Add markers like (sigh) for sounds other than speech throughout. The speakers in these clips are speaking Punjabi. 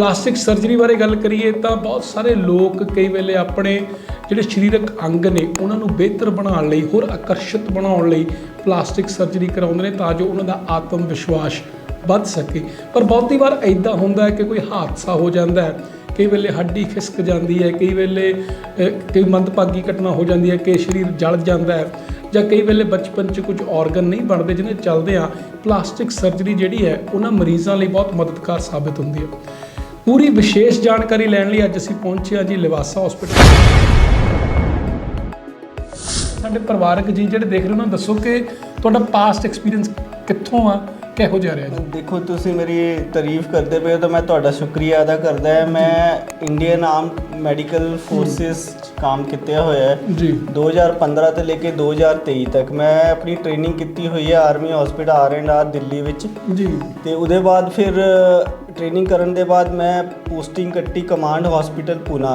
ਪਲਾਸਟਿਕ ਸਰਜਰੀ ਬਾਰੇ ਗੱਲ ਕਰੀਏ ਤਾਂ ਬਹੁਤ ਸਾਰੇ ਲੋਕ ਕਈ ਵੇਲੇ ਆਪਣੇ ਜਿਹੜੇ ਸਰੀਰਕ ਅੰਗ ਨੇ ਉਹਨਾਂ ਨੂੰ ਬਿਹਤਰ ਬਣਾਉਣ ਲਈ ਹੋਰ ਆਕਰਸ਼ਿਤ ਬਣਾਉਣ ਲਈ ਪਲਾਸਟਿਕ ਸਰਜਰੀ ਕਰਾਉਂਦੇ ਨੇ ਤਾਂ ਜੋ ਉਹਨਾਂ ਦਾ ਆਤਮ ਵਿਸ਼ਵਾਸ ਵੱਧ ਸਕੇ। ਪਰ ਬਹੁਤੀ ਵਾਰ ਐਦਾਂ ਹੁੰਦਾ ਹੈ ਕਿ ਕੋਈ ਹਾਦਸਾ ਹੋ ਜਾਂਦਾ ਹੈ ਕਈ ਵੇਲੇ ਹੱਡੀ ਖਿਸਕ ਜਾਂਦੀ ਹੈ ਕਈ ਵੇਲੇ ਅ, ਕਈ ਮੰਦਭਾਗੀ ਘਟਨਾ ਹੋ ਜਾਂਦੀ ਹੈ ਕਿ ਸਰੀਰ ਜਲ ਜਾਂਦਾ ਹੈ ਜਾਂ ਕਈ ਵੇਲੇ ਬਚਪਨ 'ਚ ਕੁਝ ਆਰਗਨ ਨਹੀਂ ਬਣਦੇ ਜਿਹਨੇ ਚੱਲਦੇ ਆ ਪਲਾਸਟਿਕ ਸਰਜਰੀ ਜਿਹੜੀ ਹੈ ਉਹਨਾਂ ਮਰੀਜ਼ਾਂ ਲਈ ਬਹੁਤ ਮਦਦਗਾਰ ਸਾਬਿਤ ਹੁੰਦੀ ਹੈ। ਪੂਰੀ ਵਿਸ਼ੇਸ਼ ਜਾਣਕਾਰੀ ਲੈਣ ਲਈ ਅੱਜ ਅਸੀਂ ਪਹੁੰਚੇ ਹਾਂ ਜੀ ਲਿਵਾਸਾ ਹਸਪੀਟਲ ਸਾਡੇ ਪਰਿਵਾਰਕ ਜੀ ਜਿਹੜੇ ਦੇਖ ਰਹੇ ਹੋ ਨਾ ਦੱਸੋ ਕਿ ਤੁਹਾਡਾ ਪਾਸਟ ਐਕਸਪੀਰੀਅੰਸ ਕਿੱਥੋਂ ਆ ਕਿਹੋ ਜਿਹਾ ਰਿਹਾ ਜੀ? ਦੇਖੋ ਤੁਸੀਂ ਮੇਰੀ ਤਾਰੀਫ ਕਰਦੇ ਪਏ ਹੋ ਤਾਂ ਮੈਂ ਤੁਹਾਡਾ ਸ਼ੁਕਰੀਆ ਅਦਾ ਕਰਦਾ ਹਾਂ। ਮੈਂ ਇੰਡੀਅਨ ਆਰਮ ਮੈਡੀਕਲ ਫੋਰਸਿਸ ਕੰਮ ਕੀਤਾ ਹੋਇਆ ਹੈ। ਜੀ। 2015 ਤੋਂ ਲੈ ਕੇ 2023 ਤੱਕ ਮੈਂ ਆਪਣੀ ਟ੍ਰੇਨਿੰਗ ਕੀਤੀ ਹੋਈ ਹੈ army hospital R and R Delhi ਵਿੱਚ। ਜੀ। ਤੇ ਉਹਦੇ ਬਾਅਦ ਫਿਰ ਟ੍ਰੇਨਿੰਗ ਕਰਨ ਦੇ ਬਾਅਦ ਮੈਂ ਪੋਸਟਿੰਗ ਕੱਟੀ ਕਮਾਂਡ ਹਸਪੀਟਲ ਪੂਨਾ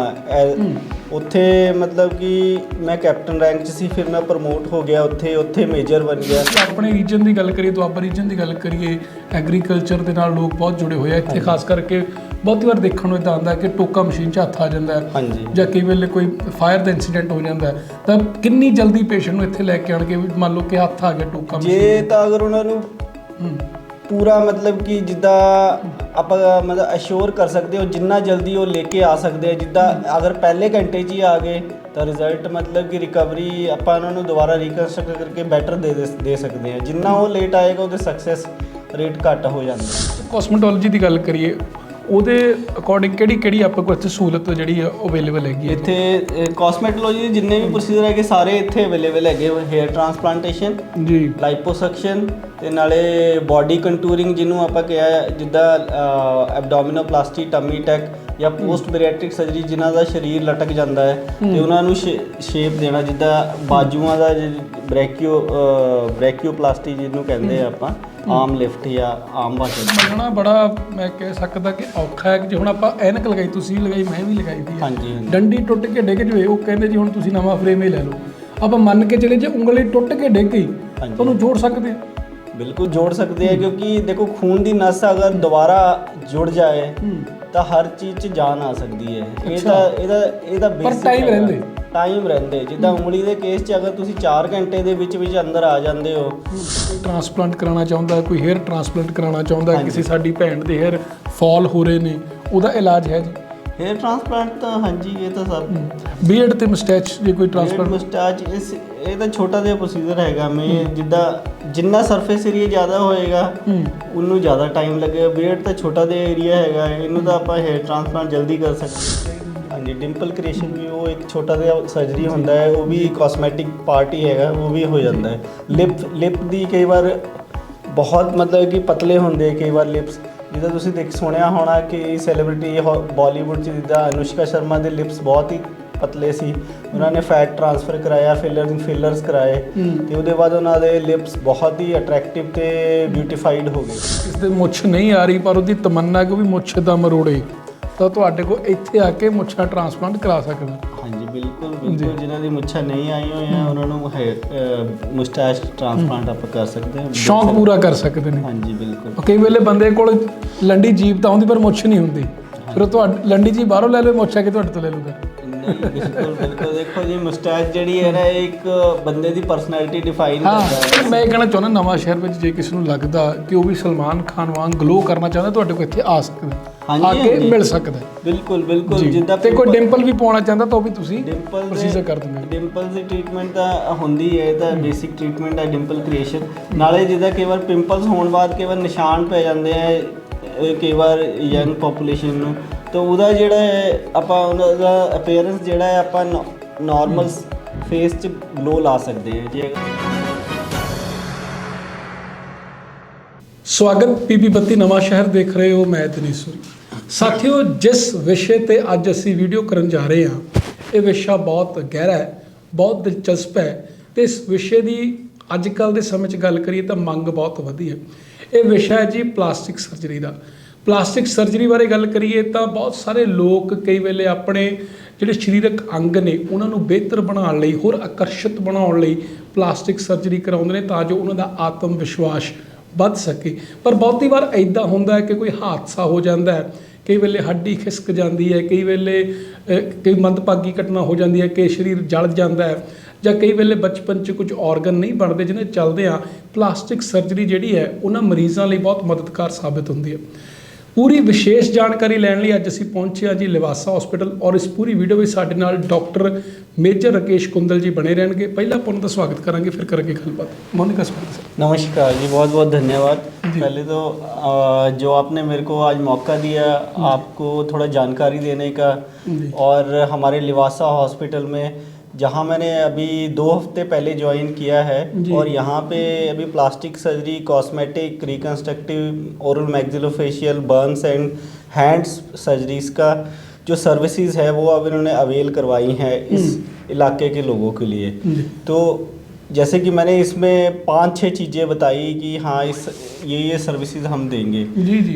ਉੱਥੇ ਮਤਲਬ ਕਿ ਮੈਂ ਕੈਪਟਨ ਰੈਂਕ 'ਚ ਸੀ ਫਿਰ ਮੈਂ ਪ੍ਰਮੋਟ ਹੋ ਗਿਆ ਉੱਥੇ ਉੱਥੇ ਮੇਜਰ ਬਣ ਗਿਆ। ਆਪਣੇ ਰੀਜਨ ਦੀ ਗੱਲ ਕਰੀਏ ਦੁਆਬਾ ਰੀਜਨ ਦੀ ਗੱਲ ਕਰੀਏ ਐਗਰੀਕਲਚਰ ਦੇ ਨਾਲ ਲੋਕ ਬਹੁਤ ਜੁੜੇ ਹੋਏ ਆ ਇੱਥੇ ਖਾਸ ਕਰਕੇ ਬਹੁਤੀ ਵਾਰ ਦੇਖਣ ਨੂੰ ਇਦਾਂ ਆਉਂਦਾ ਕਿ ਟੋਕਾ ਮਸ਼ੀਨ 'ਚ ਹੱਥ ਆ ਜਾਂਦਾ। ਹੈ ਹਾਂਜੀ। ਜਾਂ ਕਈ ਵੇਲੇ ਕੋਈ ਫਾਇਰ ਦਾ ਇਨਸੀਡੈਂਟ ਹੋ ਜਾਂਦਾ। ਤਾਂ ਕਿੰਨੀ ਜਲਦੀ ਪੇਸ਼ੈਂਟ ਨੂੰ ਇੱਥੇ ਲੈ ਕੇ ਆਣਗੇ ਵੀ ਮੰਨ ਲਓ ਕਿ ਹੱਥ ਆ ਗਿਆ ਟੋਕਾ ਮਸ਼ੀਨ ਜੇ ਤਾਂ ਅਗਰ ਉਹਨਾਂ ਨੂੰ ਪੂਰਾ ਮਤਲਬ ਕਿ ਜਿੱਦਾਂ ਆਪਾਂ ਮਤਲਬ ਅਸ਼ੋਰ ਕਰ ਸਕਦੇ ਹੋ, ਜਿੰਨਾ ਜਲਦੀ ਉਹ ਲੈ ਕੇ ਆ ਸਕਦੇ ਆ, ਜਿੱਦਾਂ ਅਗਰ ਪਹਿਲੇ ਘੰਟੇ 'ਚ ਹੀ ਆ ਗਏ, ਤਾਂ ਰਿਜ਼ਲਟ ਮਤਲਬ ਕਿ ਰਿਕਵਰੀ ਆਪਾਂ ਉਹਨਾਂ ਨੂੰ ਦੁਬਾਰਾ ਰੀਕਨਸਟਰਕਟ ਕਰਕੇ ਬੈਟਰ ਦੇ ਦੇ- ਦੇ ਸਕਦੇ ਆ ਜਿੰਨਾ ਉਹ ਲੇਟ ਆਏਗਾ, ਉਹਦੇ ਸਕਸੈਸ ਰੇਟ ਘੱਟ ਹੋ ਜਾਂਦਾ ਕਾਸਮੈਟੋਲੋਜੀ ਦੀ ਗੱਲ ਕਰੀਏ ਉਹਦੇ ਅਕੋਰਡਿੰਗ ਕਿਹੜੀ ਕਿਹੜੀ ਆਪਾਂ ਕੋਲ ਇੱਥੇ ਸਹੂਲਤ ਜਿਹੜੀ ਆ ਅਵੇਲੇਬਲ ਹੈਗੀ ਹੈ ਇੱਥੇ ਕਾਸਮੈਟੋਲੋਜੀ ਦੇ ਜਿੰਨੇ ਵੀ ਪ੍ਰੋਸੀਜਰ ਹੈਗੇ ਸਾਰੇ ਇੱਥੇ ਅਵੇਲੇਬਲ ਹੈਗੇ ਹੇਅਰ ਟ੍ਰਾਂਸਪਲਾਂਟੇਸ਼ਨ ਜੀ। ਲਾਈਪੋਸਕਸ਼ਨ ਤੇ ਨਾਲੇ ਬਾਡੀ ਕੰਟੂਰਿੰਗ ਜਿਹਨੂੰ ਆਪਾਂ ਕਿਹਾ ਜਿੱਦਾਂ ਐਬਡੋਮਿਨੋਪਲਾਸਟੀ ਟਮੀ ਟੈਕ ਜਾਂ ਪੋਸਟ ਬੈਰੀਐਟ੍ਰਿਕ ਸਰਜਰੀ ਜਿਨ੍ਹਾਂ ਦਾ ਸਰੀਰ ਲਟਕ ਜਾਂਦਾ ਹੈ ਤੇ ਉਹਨਾਂ ਨੂੰ ਸ਼ੇਪ ਦੇਣਾ ਜਿੱਦਾਂ ਬਾਜੂਆਂ ਦਾ ਬ੍ਰੈਕਿਓ ਬ੍ਰੈਕਿਓਪਲਾਸਟੀ ਜਿਹਨੂੰ ਕਹਿੰਦੇ ਆ ਆਪਾਂ। ਆਰਮ ਲਿਫਟ ਜਾਂ ਆਰਮ ਵਾਸ਼ਰ ਮੰਨਣਾ ਬੜਾ ਮੈਂ ਕਹਿ ਸਕਦਾ ਕਿ ਔਖਾ ਹੈ ਕਿ ਜੇ ਹੁਣ ਆਪਾਂ ਐਨਕ ਲਗਾਈ ਤੁਸੀਂ ਲਗਾਈ ਮੈਂ ਵੀ ਲਗਾਈ ਦੀ ਹੈ। ਹਾਂਜੀ ਡੰਡੀ ਟੁੱਟ ਕੇ ਡਿੱਗ ਜਵੇ ਉਹ ਕਹਿੰਦੇ ਜੀ ਹੁਣ ਤੁਸੀਂ ਨਵਾਂ ਫਰੇਮ ਹੀ ਲੈ ਲਓ। ਆਪਾਂ ਮੰਨ ਕੇ ਚਲੇ ਜੇ ਉਂਗਲੀ ਟੁੱਟ ਕੇ ਡਿੱਗ ਗਈ ਹਾਂਜੀ। ਤੁਹਾਨੂੰ ਜੋੜ ਸਕਦੇ ਆ ਬਿਲਕੁਲ ਜੋੜ ਸਕਦੇ ਆ ਕਿਉਂਕਿ ਦੇਖੋ ਖੂਨ ਦੀ ਨਸ ਅਗਰ ਦੁਬਾਰਾ ਜੁੜ ਜਾਏ ਤਾਂ ਹਰ ਚੀਜ਼ 'ਚ ਜਾਨ ਆ ਸਕਦੀ ਹੈ ਇਹ। ਤਾਂ ਇਹਦਾ ਇਹਦਾ ਪਰ basic time। ਰਹਿੰਦੇ। ਟਾਈਮ ਰਹਿੰਦੇ ਜਿੱਦਾਂ ਉਂਗਲੀ ਦੇ ਕੇਸ 'ਚ ਅਗਰ ਤੁਸੀਂ 4 ਘੰਟੇ ਦੇ ਵਿੱਚ ਵਿੱਚ ਅੰਦਰ ਆ ਜਾਂਦੇ ਹੋ ਟ੍ਰਾਂਸਪਲਾਂਟ ਕਰਾਉਣਾ ਚਾਹੁੰਦਾ ਕੋਈ ਹੇਅਰ ਟ੍ਰਾਂਸਪਲਾਂਟ ਕਰਾਉਣਾ ਚਾਹੁੰਦਾ ਹਾਂਜੀ। ਕਿਸੇ ਸਾਡੀ ਭੈਣ ਦੇ ਹੇਅਰ ਫਾਲ ਹੋ ਰਹੇ ਨੇ ਉਹਦਾ ਇਲਾਜ ਹੈ ਜੀ ਹੇਅਰ ਟ੍ਰਾਂਸਪਲਾਂਟ ਤਾਂ ਹਾਂਜੀ ਇਹ ਤਾਂ ਸਭ। ਬੀਅਰਡ ਤੇ ਮਸਟੈਚ ਜੇ ਕੋਈ ਟ੍ਰਾਂਸਪਲਾਂਟ ਮੁਸਟਾਚ ਇਸ ਇਹ ਤਾਂ ਛੋਟਾ ਜਿਹਾ ਪ੍ਰੋਸੀਜਰ ਹੈਗਾ ਮੈਂ ਜਿੱਦਾਂ ਜਿੰਨਾ ਸਰਫੇਸ ਏਰੀਆ ਜ਼ਿਆਦਾ ਹੋਏਗਾ ਉਹਨੂੰ ਜ਼ਿਆਦਾ ਟਾਈਮ ਲੱਗੇਗਾ। ਬੀਅਰਡ ਤਾਂ ਛੋਟਾ ਜਿਹਾ ਏਰੀਆ ਹੈਗਾ ਇਹਨੂੰ ਤਾਂ ਆਪਾਂ ਹੇਅਰ ਟ੍ਰਾਂਸਪਲਾਂਟ ਜਲਦੀ ਕਰ ਸਕਦੇ ਹਾਂ। ਹਾਂਜੀ ਡਿੰਪਲ ਕ੍ਰੀਏਸ਼ਨ ਵੀ ਉਹ ਇੱਕ ਛੋਟਾ ਜਿਹਾ ਸਰਜਰੀ ਹੁੰਦਾ ਹੈ ਉਹ ਵੀ ਕਾਸਮੈਟਿਕ ਪਾਰਟ ਹੀ ਹੈਗਾ ਉਹ ਵੀ ਹੋ ਜਾਂਦਾ ਹੈ। ਲਿਪ ਲਿਪ ਦੀ ਕਈ ਵਾਰ ਬਹੁਤ ਮਤਲਬ ਕਿ ਪਤਲੇ ਹੁੰਦੇ ਕਈ ਵਾਰ ਲਿਪਸ ਜਿੱਦਾਂ ਤੁਸੀਂ ਦੇਖ ਸੁਣਿਆ ਹੋਣਾ ਕਿ ਸੈਲੀਬ੍ਰਿਟੀ ਬਾਲੀਵੁੱਡ ਚ ਜਿੱਦਾਂ ਅਨੁਸ਼ਕਾ ਸ਼ਰਮਾ ਦੇ ਲਿਪਸ ਬਹੁਤ ਹੀ ਪਤਲੇ ਸੀ। ਉਹਨਾਂ ਨੇ ਫੈਟ ਟ੍ਰਾਂਸਫਰ ਕਰਾਇਆ ਫਿਲਰ ਫਿਲਰਸ ਕਰਾਏ। ਤੇ ਉਹਦੇ ਬਾਅਦ ਉਹਨਾਂ ਦੇ ਲਿਪਸ ਬਹੁਤ ਹੀ ਅਟਰੈਕਟਿਵ ਤੇ ਬਿਊਟੀਫਾਈਡ ਹੋ ਗਏ। ਇਸ ਦੇ ਮੁੱਛ ਨਹੀਂ ਆ ਰਹੀ ਪਰ ਉਹਦੀ ਤਮੰਨਾ ਕਿ ਵੀ ਮੁੱਛ ਦਾ ਮਰੋੜੇ। ਤਾਂ ਤੁਹਾਡੇ ਕੋਲ ਇੱਥੇ ਆ ਕੇ ਮੁੱਛਾਂ ਟ੍ਰਾਂਸਪਲਾਂਟ ਕਰਾ ਸਕਦਾ ਹਾਂਜੀ। ਬਿਲਕੁਲ ਬਿਲਕੁਲ ਜਿਨ੍ਹਾਂ ਦੀ ਮੁੱਛਾਂ ਨਹੀਂ ਆਈ ਹੋਈਆਂ ਉਹਨਾਂ ਨੂੰ ਮੁਸਟੈਚ ਟ੍ਰਾਂਸਪਲਾਂਟ ਆਪਾਂ ਕਰ ਸਕਦੇ ਹਾਂ। ਸ਼ੌਂਕ ਪੂਰਾ ਕਰ ਸਕਦੇ ਨੇ। ਹਾਂਜੀ ਬਿਲਕੁਲ। ਕਈ ਵੇਲੇ ਬੰਦੇ ਕੋਲ ਲੰਡੀ ਜੀਬ ਤਾਂ ਆਉਂਦੀ ਪਰ ਮੁੱਛ ਨਹੀਂ ਹੁੰਦੀ। ਫਿਰ ਉਹ ਤੁਹਾਡੀ ਲੰਡੀ ਜੀ ਬਾਹਰੋਂ ਲੈ ਲਓ ਮੁੱਛ ਕੇ ਤੁਹਾਡੇ ਤੋਂ ਲੈ ਲੂਗਾ। ਨਹੀਂ ਬਿਲਕੁਲ ਬਿਲਕੁਲ। ਦੇਖੋ ਜੀ ਮੁਸਟੈਚ ਜਿਹੜੀ ਹੈ ਨਾ ਇੱਕ ਬੰਦੇ ਦੀ ਪਰਸਨੈਲਿਟੀ ਡਿਫਾਈਨ ਕਰਦਾ ਹਾਂ। ਹੈ ਮੈਂ ਇਹ ਕਹਿਣਾ ਚਾਹੁੰਦਾ ਨਵਾਂ ਸ਼ਹਿਰ ਵਿੱਚ ਜੇ ਕਿਸੇ ਨੂੰ ਲੱਗਦਾ ਕਿ ਉਹ ਵੀ ਸਲਮਾਨ ਖਾਨ ਵਾਂਗ ਗਲੋ ਕਰਨਾ ਚਾਹੁੰਦਾ ਤੁਹਾਡੇ ਕੋਲ ਇੱਥੇ ਆ ਸਕਦਾ ਹਾਂਜੀ। ਮਿਲ ਸਕਦਾ ਬਿਲਕੁਲ ਬਿਲਕੁਲ ਜੀ। ਜਿੱਦਾਂ ਤੇ ਕੋਈ ਡਿੰਪਲ ਵੀ ਪਾਉਣਾ ਚਾਹੁੰਦਾ ਤਾਂ ਉਹ ਵੀ ਤੁਸੀਂ ਡਿੰਪਲ ਪ੍ਰੋਸੀਜਰ ਕਰ ਦਿੰਦੇ ਹੋ। ਡਿੰਪਲ ਦੀ ਟ੍ਰੀਟਮੈਂਟ ਤਾਂ ਹੁੰਦੀ ਹੈ ਇਹ ਤਾਂ ਬੇਸਿਕ ਟ੍ਰੀਟਮੈਂਟ ਹੈ ਡਿੰਪਲ ਕ੍ਰੀਏਸ਼ਨ ਨਾਲੇ ਜਿੱਦਾਂ ਕਈ ਵਾਰ ਪਿੰਪਲਸ ਹੋਣ ਬਾਅਦ ਕਈ ਵਾਰ ਨਿਸ਼ਾਨ ਪੈ ਜਾਂਦੇ ਆ ਕਈ ਵਾਰ ਯੰਗ ਪੋਪੂਲੇਸ਼ਨ ਨੂੰ। ਤਾਂ ਉਹਦਾ ਜਿਹੜਾ ਹੈ ਆਪਾਂ ਉਹਦਾ ਦਾ ਅਪੀਅਰੈਂਸ ਜਿਹੜਾ ਹੈ ਆਪਾਂ ਨਾਰਮਲ ਫੇਸ 'ਚ ਗਲੋ ਲਾ ਸਕਦੇ ਹਾਂ ਜੇ। ਸਵਾਗਤ ਪੀਪੀ ਬੱਤੀ ਨਵਾਂ ਸ਼ਹਿਰ ਦੇਖ ਰਹੇ ਹੋ ਮੈਂ ਤਨੀਸੂਰੀ ਸਾਥੀਓ, ਜਿਸ ਵਿਸ਼ੇ ਤੇ ਅੱਜ ਅਸੀਂ ਵੀਡੀਓ ਕਰਨ ਜਾ ਰਹੇ ਹਾਂ, ਇਹ ਵਿਸ਼ਾ ਬਹੁਤ ਗਹਿਰਾ ਹੈ, ਬਹੁਤ ਦਿਲਚਸਪ ਹੈ ਤੇ ਇਸ ਵਿਸ਼ੇ ਦੀ ਅੱਜ ਕੱਲ ਦੇ ਸਮੇਂ 'ਚ ਗੱਲ ਕਰੀਏ ਤਾਂ ਮੰਗ ਬਹੁਤ ਵਧੀ ਹੈ। ਇਹ ਵਿਸ਼ਾ ਹੈ ਜੀ ਪਲਾਸਟਿਕ ਸਰਜਰੀ ਦਾ। ਪਲਾਸਟਿਕ ਸਰਜਰੀ ਬਾਰੇ ਗੱਲ ਕਰੀਏ ਤਾਂ ਬਹੁਤ ਸਾਰੇ ਲੋਕ ਕਈ ਵੇਲੇ ਆਪਣੇ ਜਿਹੜੇ ਸਰੀਰਕ ਅੰਗ ਨੇ, ਉਹਨਾਂ ਨੂੰ ਬਿਹਤਰ ਬਣਾਉਣ ਲਈ, ਹੋਰ ਆਕਰਸ਼ਿਤ ਬਣਾਉਣ ਲਈ ਪਲਾਸਟਿਕ ਸਰਜਰੀ ਕਰਾਉਂਦੇ ਨੇ ਤਾਂ ਜੋ ਉਹਨਾਂ ਦਾ ਆਤਮ ਵਿਸ਼ਵਾਸ ਵੱਧ ਸਕੇ। ਪਰ ਬਹੁਤੀ ਵਾਰ ਐਦਾਂ ਹੁੰਦਾ ਹੈ ਕਿ ਕੋਈ ਹਾਦਸਾ ਹੋ ਜਾਂਦਾ ਹੈ ਕਈ ਵੇਲੇ ਹੱਡੀ ਖਿਸਕ ਜਾਂਦੀ ਹੈ, ਕਈ ਵੇਲੇ ਕਈ ਮੰਦਭਾਗੀ ਘਟਨਾ ਹੋ ਜਾਂਦੀ ਹੈ ਕਿ ਸਰੀਰ ਜਲ ਜਾਂਦਾ ਹੈ ਜਾਂ ਕਈ ਵੇਲੇ ਬਚਪਨ 'ਚ ਕੁਝ ਆਰਗਨ ਨਹੀਂ ਬਣਦੇ ਜਿਹਨੇ ਚੱਲਦੇ ਆ ਪਲਾਸਟਿਕ ਸਰਜਰੀ ਜਿਹੜੀ ਹੈ, ਉਹਨਾਂ ਮਰੀਜ਼ਾਂ ਲਈ ਬਹੁਤ ਮਦਦਗਾਰ ਸਾਬਿਤ ਹੁੰਦੀ ਹੈ। ਪੂਰੀ ਵਿਸ਼ੇਸ਼ ਜਾਣਕਾਰੀ ਲੈਣ ਲਈ ਅੱਜ ਅਸੀਂ ਪਹੁੰਚੇ ਹਾਂ ਜੀ ਲਿਵਾਸਾ ਹਸਪੀਟਲ ਔਰ ਇਸ ਪੂਰੀ ਵੀਡੀਓ ਵਿੱਚ ਸਾਡੇ ਨਾਲ ਡਾਕਟਰ ਮੇਜਰ ਰਕੇਸ਼ ਕੁੰਦਲ ਜੀ ਬਣੇ ਰਹਿਣਗੇ ਪਹਿਲਾਂ ਆਪਾਂ ਉਹਨਾਂ ਦਾ ਸਵਾਗਤ ਕਰਾਂਗੇ ਫਿਰ ਕਰਾਂਗੇ ਗੱਲਬਾਤ ਮੋਨਿਕਾ ਸਵਾਗਤ ਸਰ नमस्कार जी बहुत बहुत धन्यवाद जी। पहले तो अ, जो आपने मेरे को आज मौका दिया आपको थोड़ा जानकारी देने का जी। और हमारे लिवासा हॉस्पिटल में जहाँ मैंने अभी दो हफ़्ते पहले ज्वाइन किया है और यहाँ पे अभी plastic surgery cosmetic reconstructive oral maxillofacial burns and hands surgeries का जो सर्विसेज़ है वो अब इन्होंने अवेल करवाई हैं इस इलाके के लोगों के लिए। तो जैसे कि मैंने इसमें पाँच छह चीज़ें बताई कि हाँ इस ये ये सर्विसेज़ हम देंगे।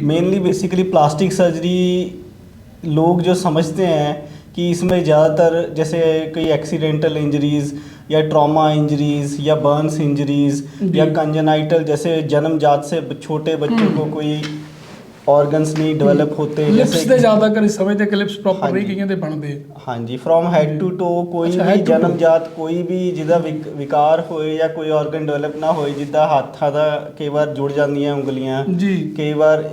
मेनली बेसिकली प्लास्टिक सर्जरी लोग जो समझते हैं कि इसमें ज़्यादातर जैसे कोई एक्सीडेंटल इंजरीज या ट्रॉमा इंजरीज या बर्न्स इंजरीज या कंजनाइटल जैसे जन्मजात से छोटे बच्चों को कोई ऑर्गन्स नहीं डेवलप होते ਲਿਪਸ जैसे ਤੇ ਜ਼ਿਆਦਾ ਕਰੀ ਸਮਝਦੇ ਕਿ ਲਿਪਸ ਪ੍ਰੋਪਰ ਨਹੀਂ ਹਾਂਜੀ। ਕਈਆਂ ਦੇ ਬਣਦੇ हाँ जी फ्रॉम हेड टू टो कोई ਅੱਛਾ, ਵੀ head to toe। ਜਨਮਜਾਤ ਕੋਈ ਵੀ ਜਿਹਦਾ ਵਿਕ- ਵਿਕਾਰ ਹੋਏ ਜਾਂ ਕੋਈ ਆਰਗਨ ਡਿਵੈਲਪ ਨਾ ਹੋਏ ਜਿੱਦਾਂ ਹੱਥਾਂ ਦਾ ਕਈ ਵਾਰ ਜੁੜ ਜਾਂਦੀਆਂ ਉਂਗਲੀਆਂ ਜੀ ਕਈ ਵਾਰ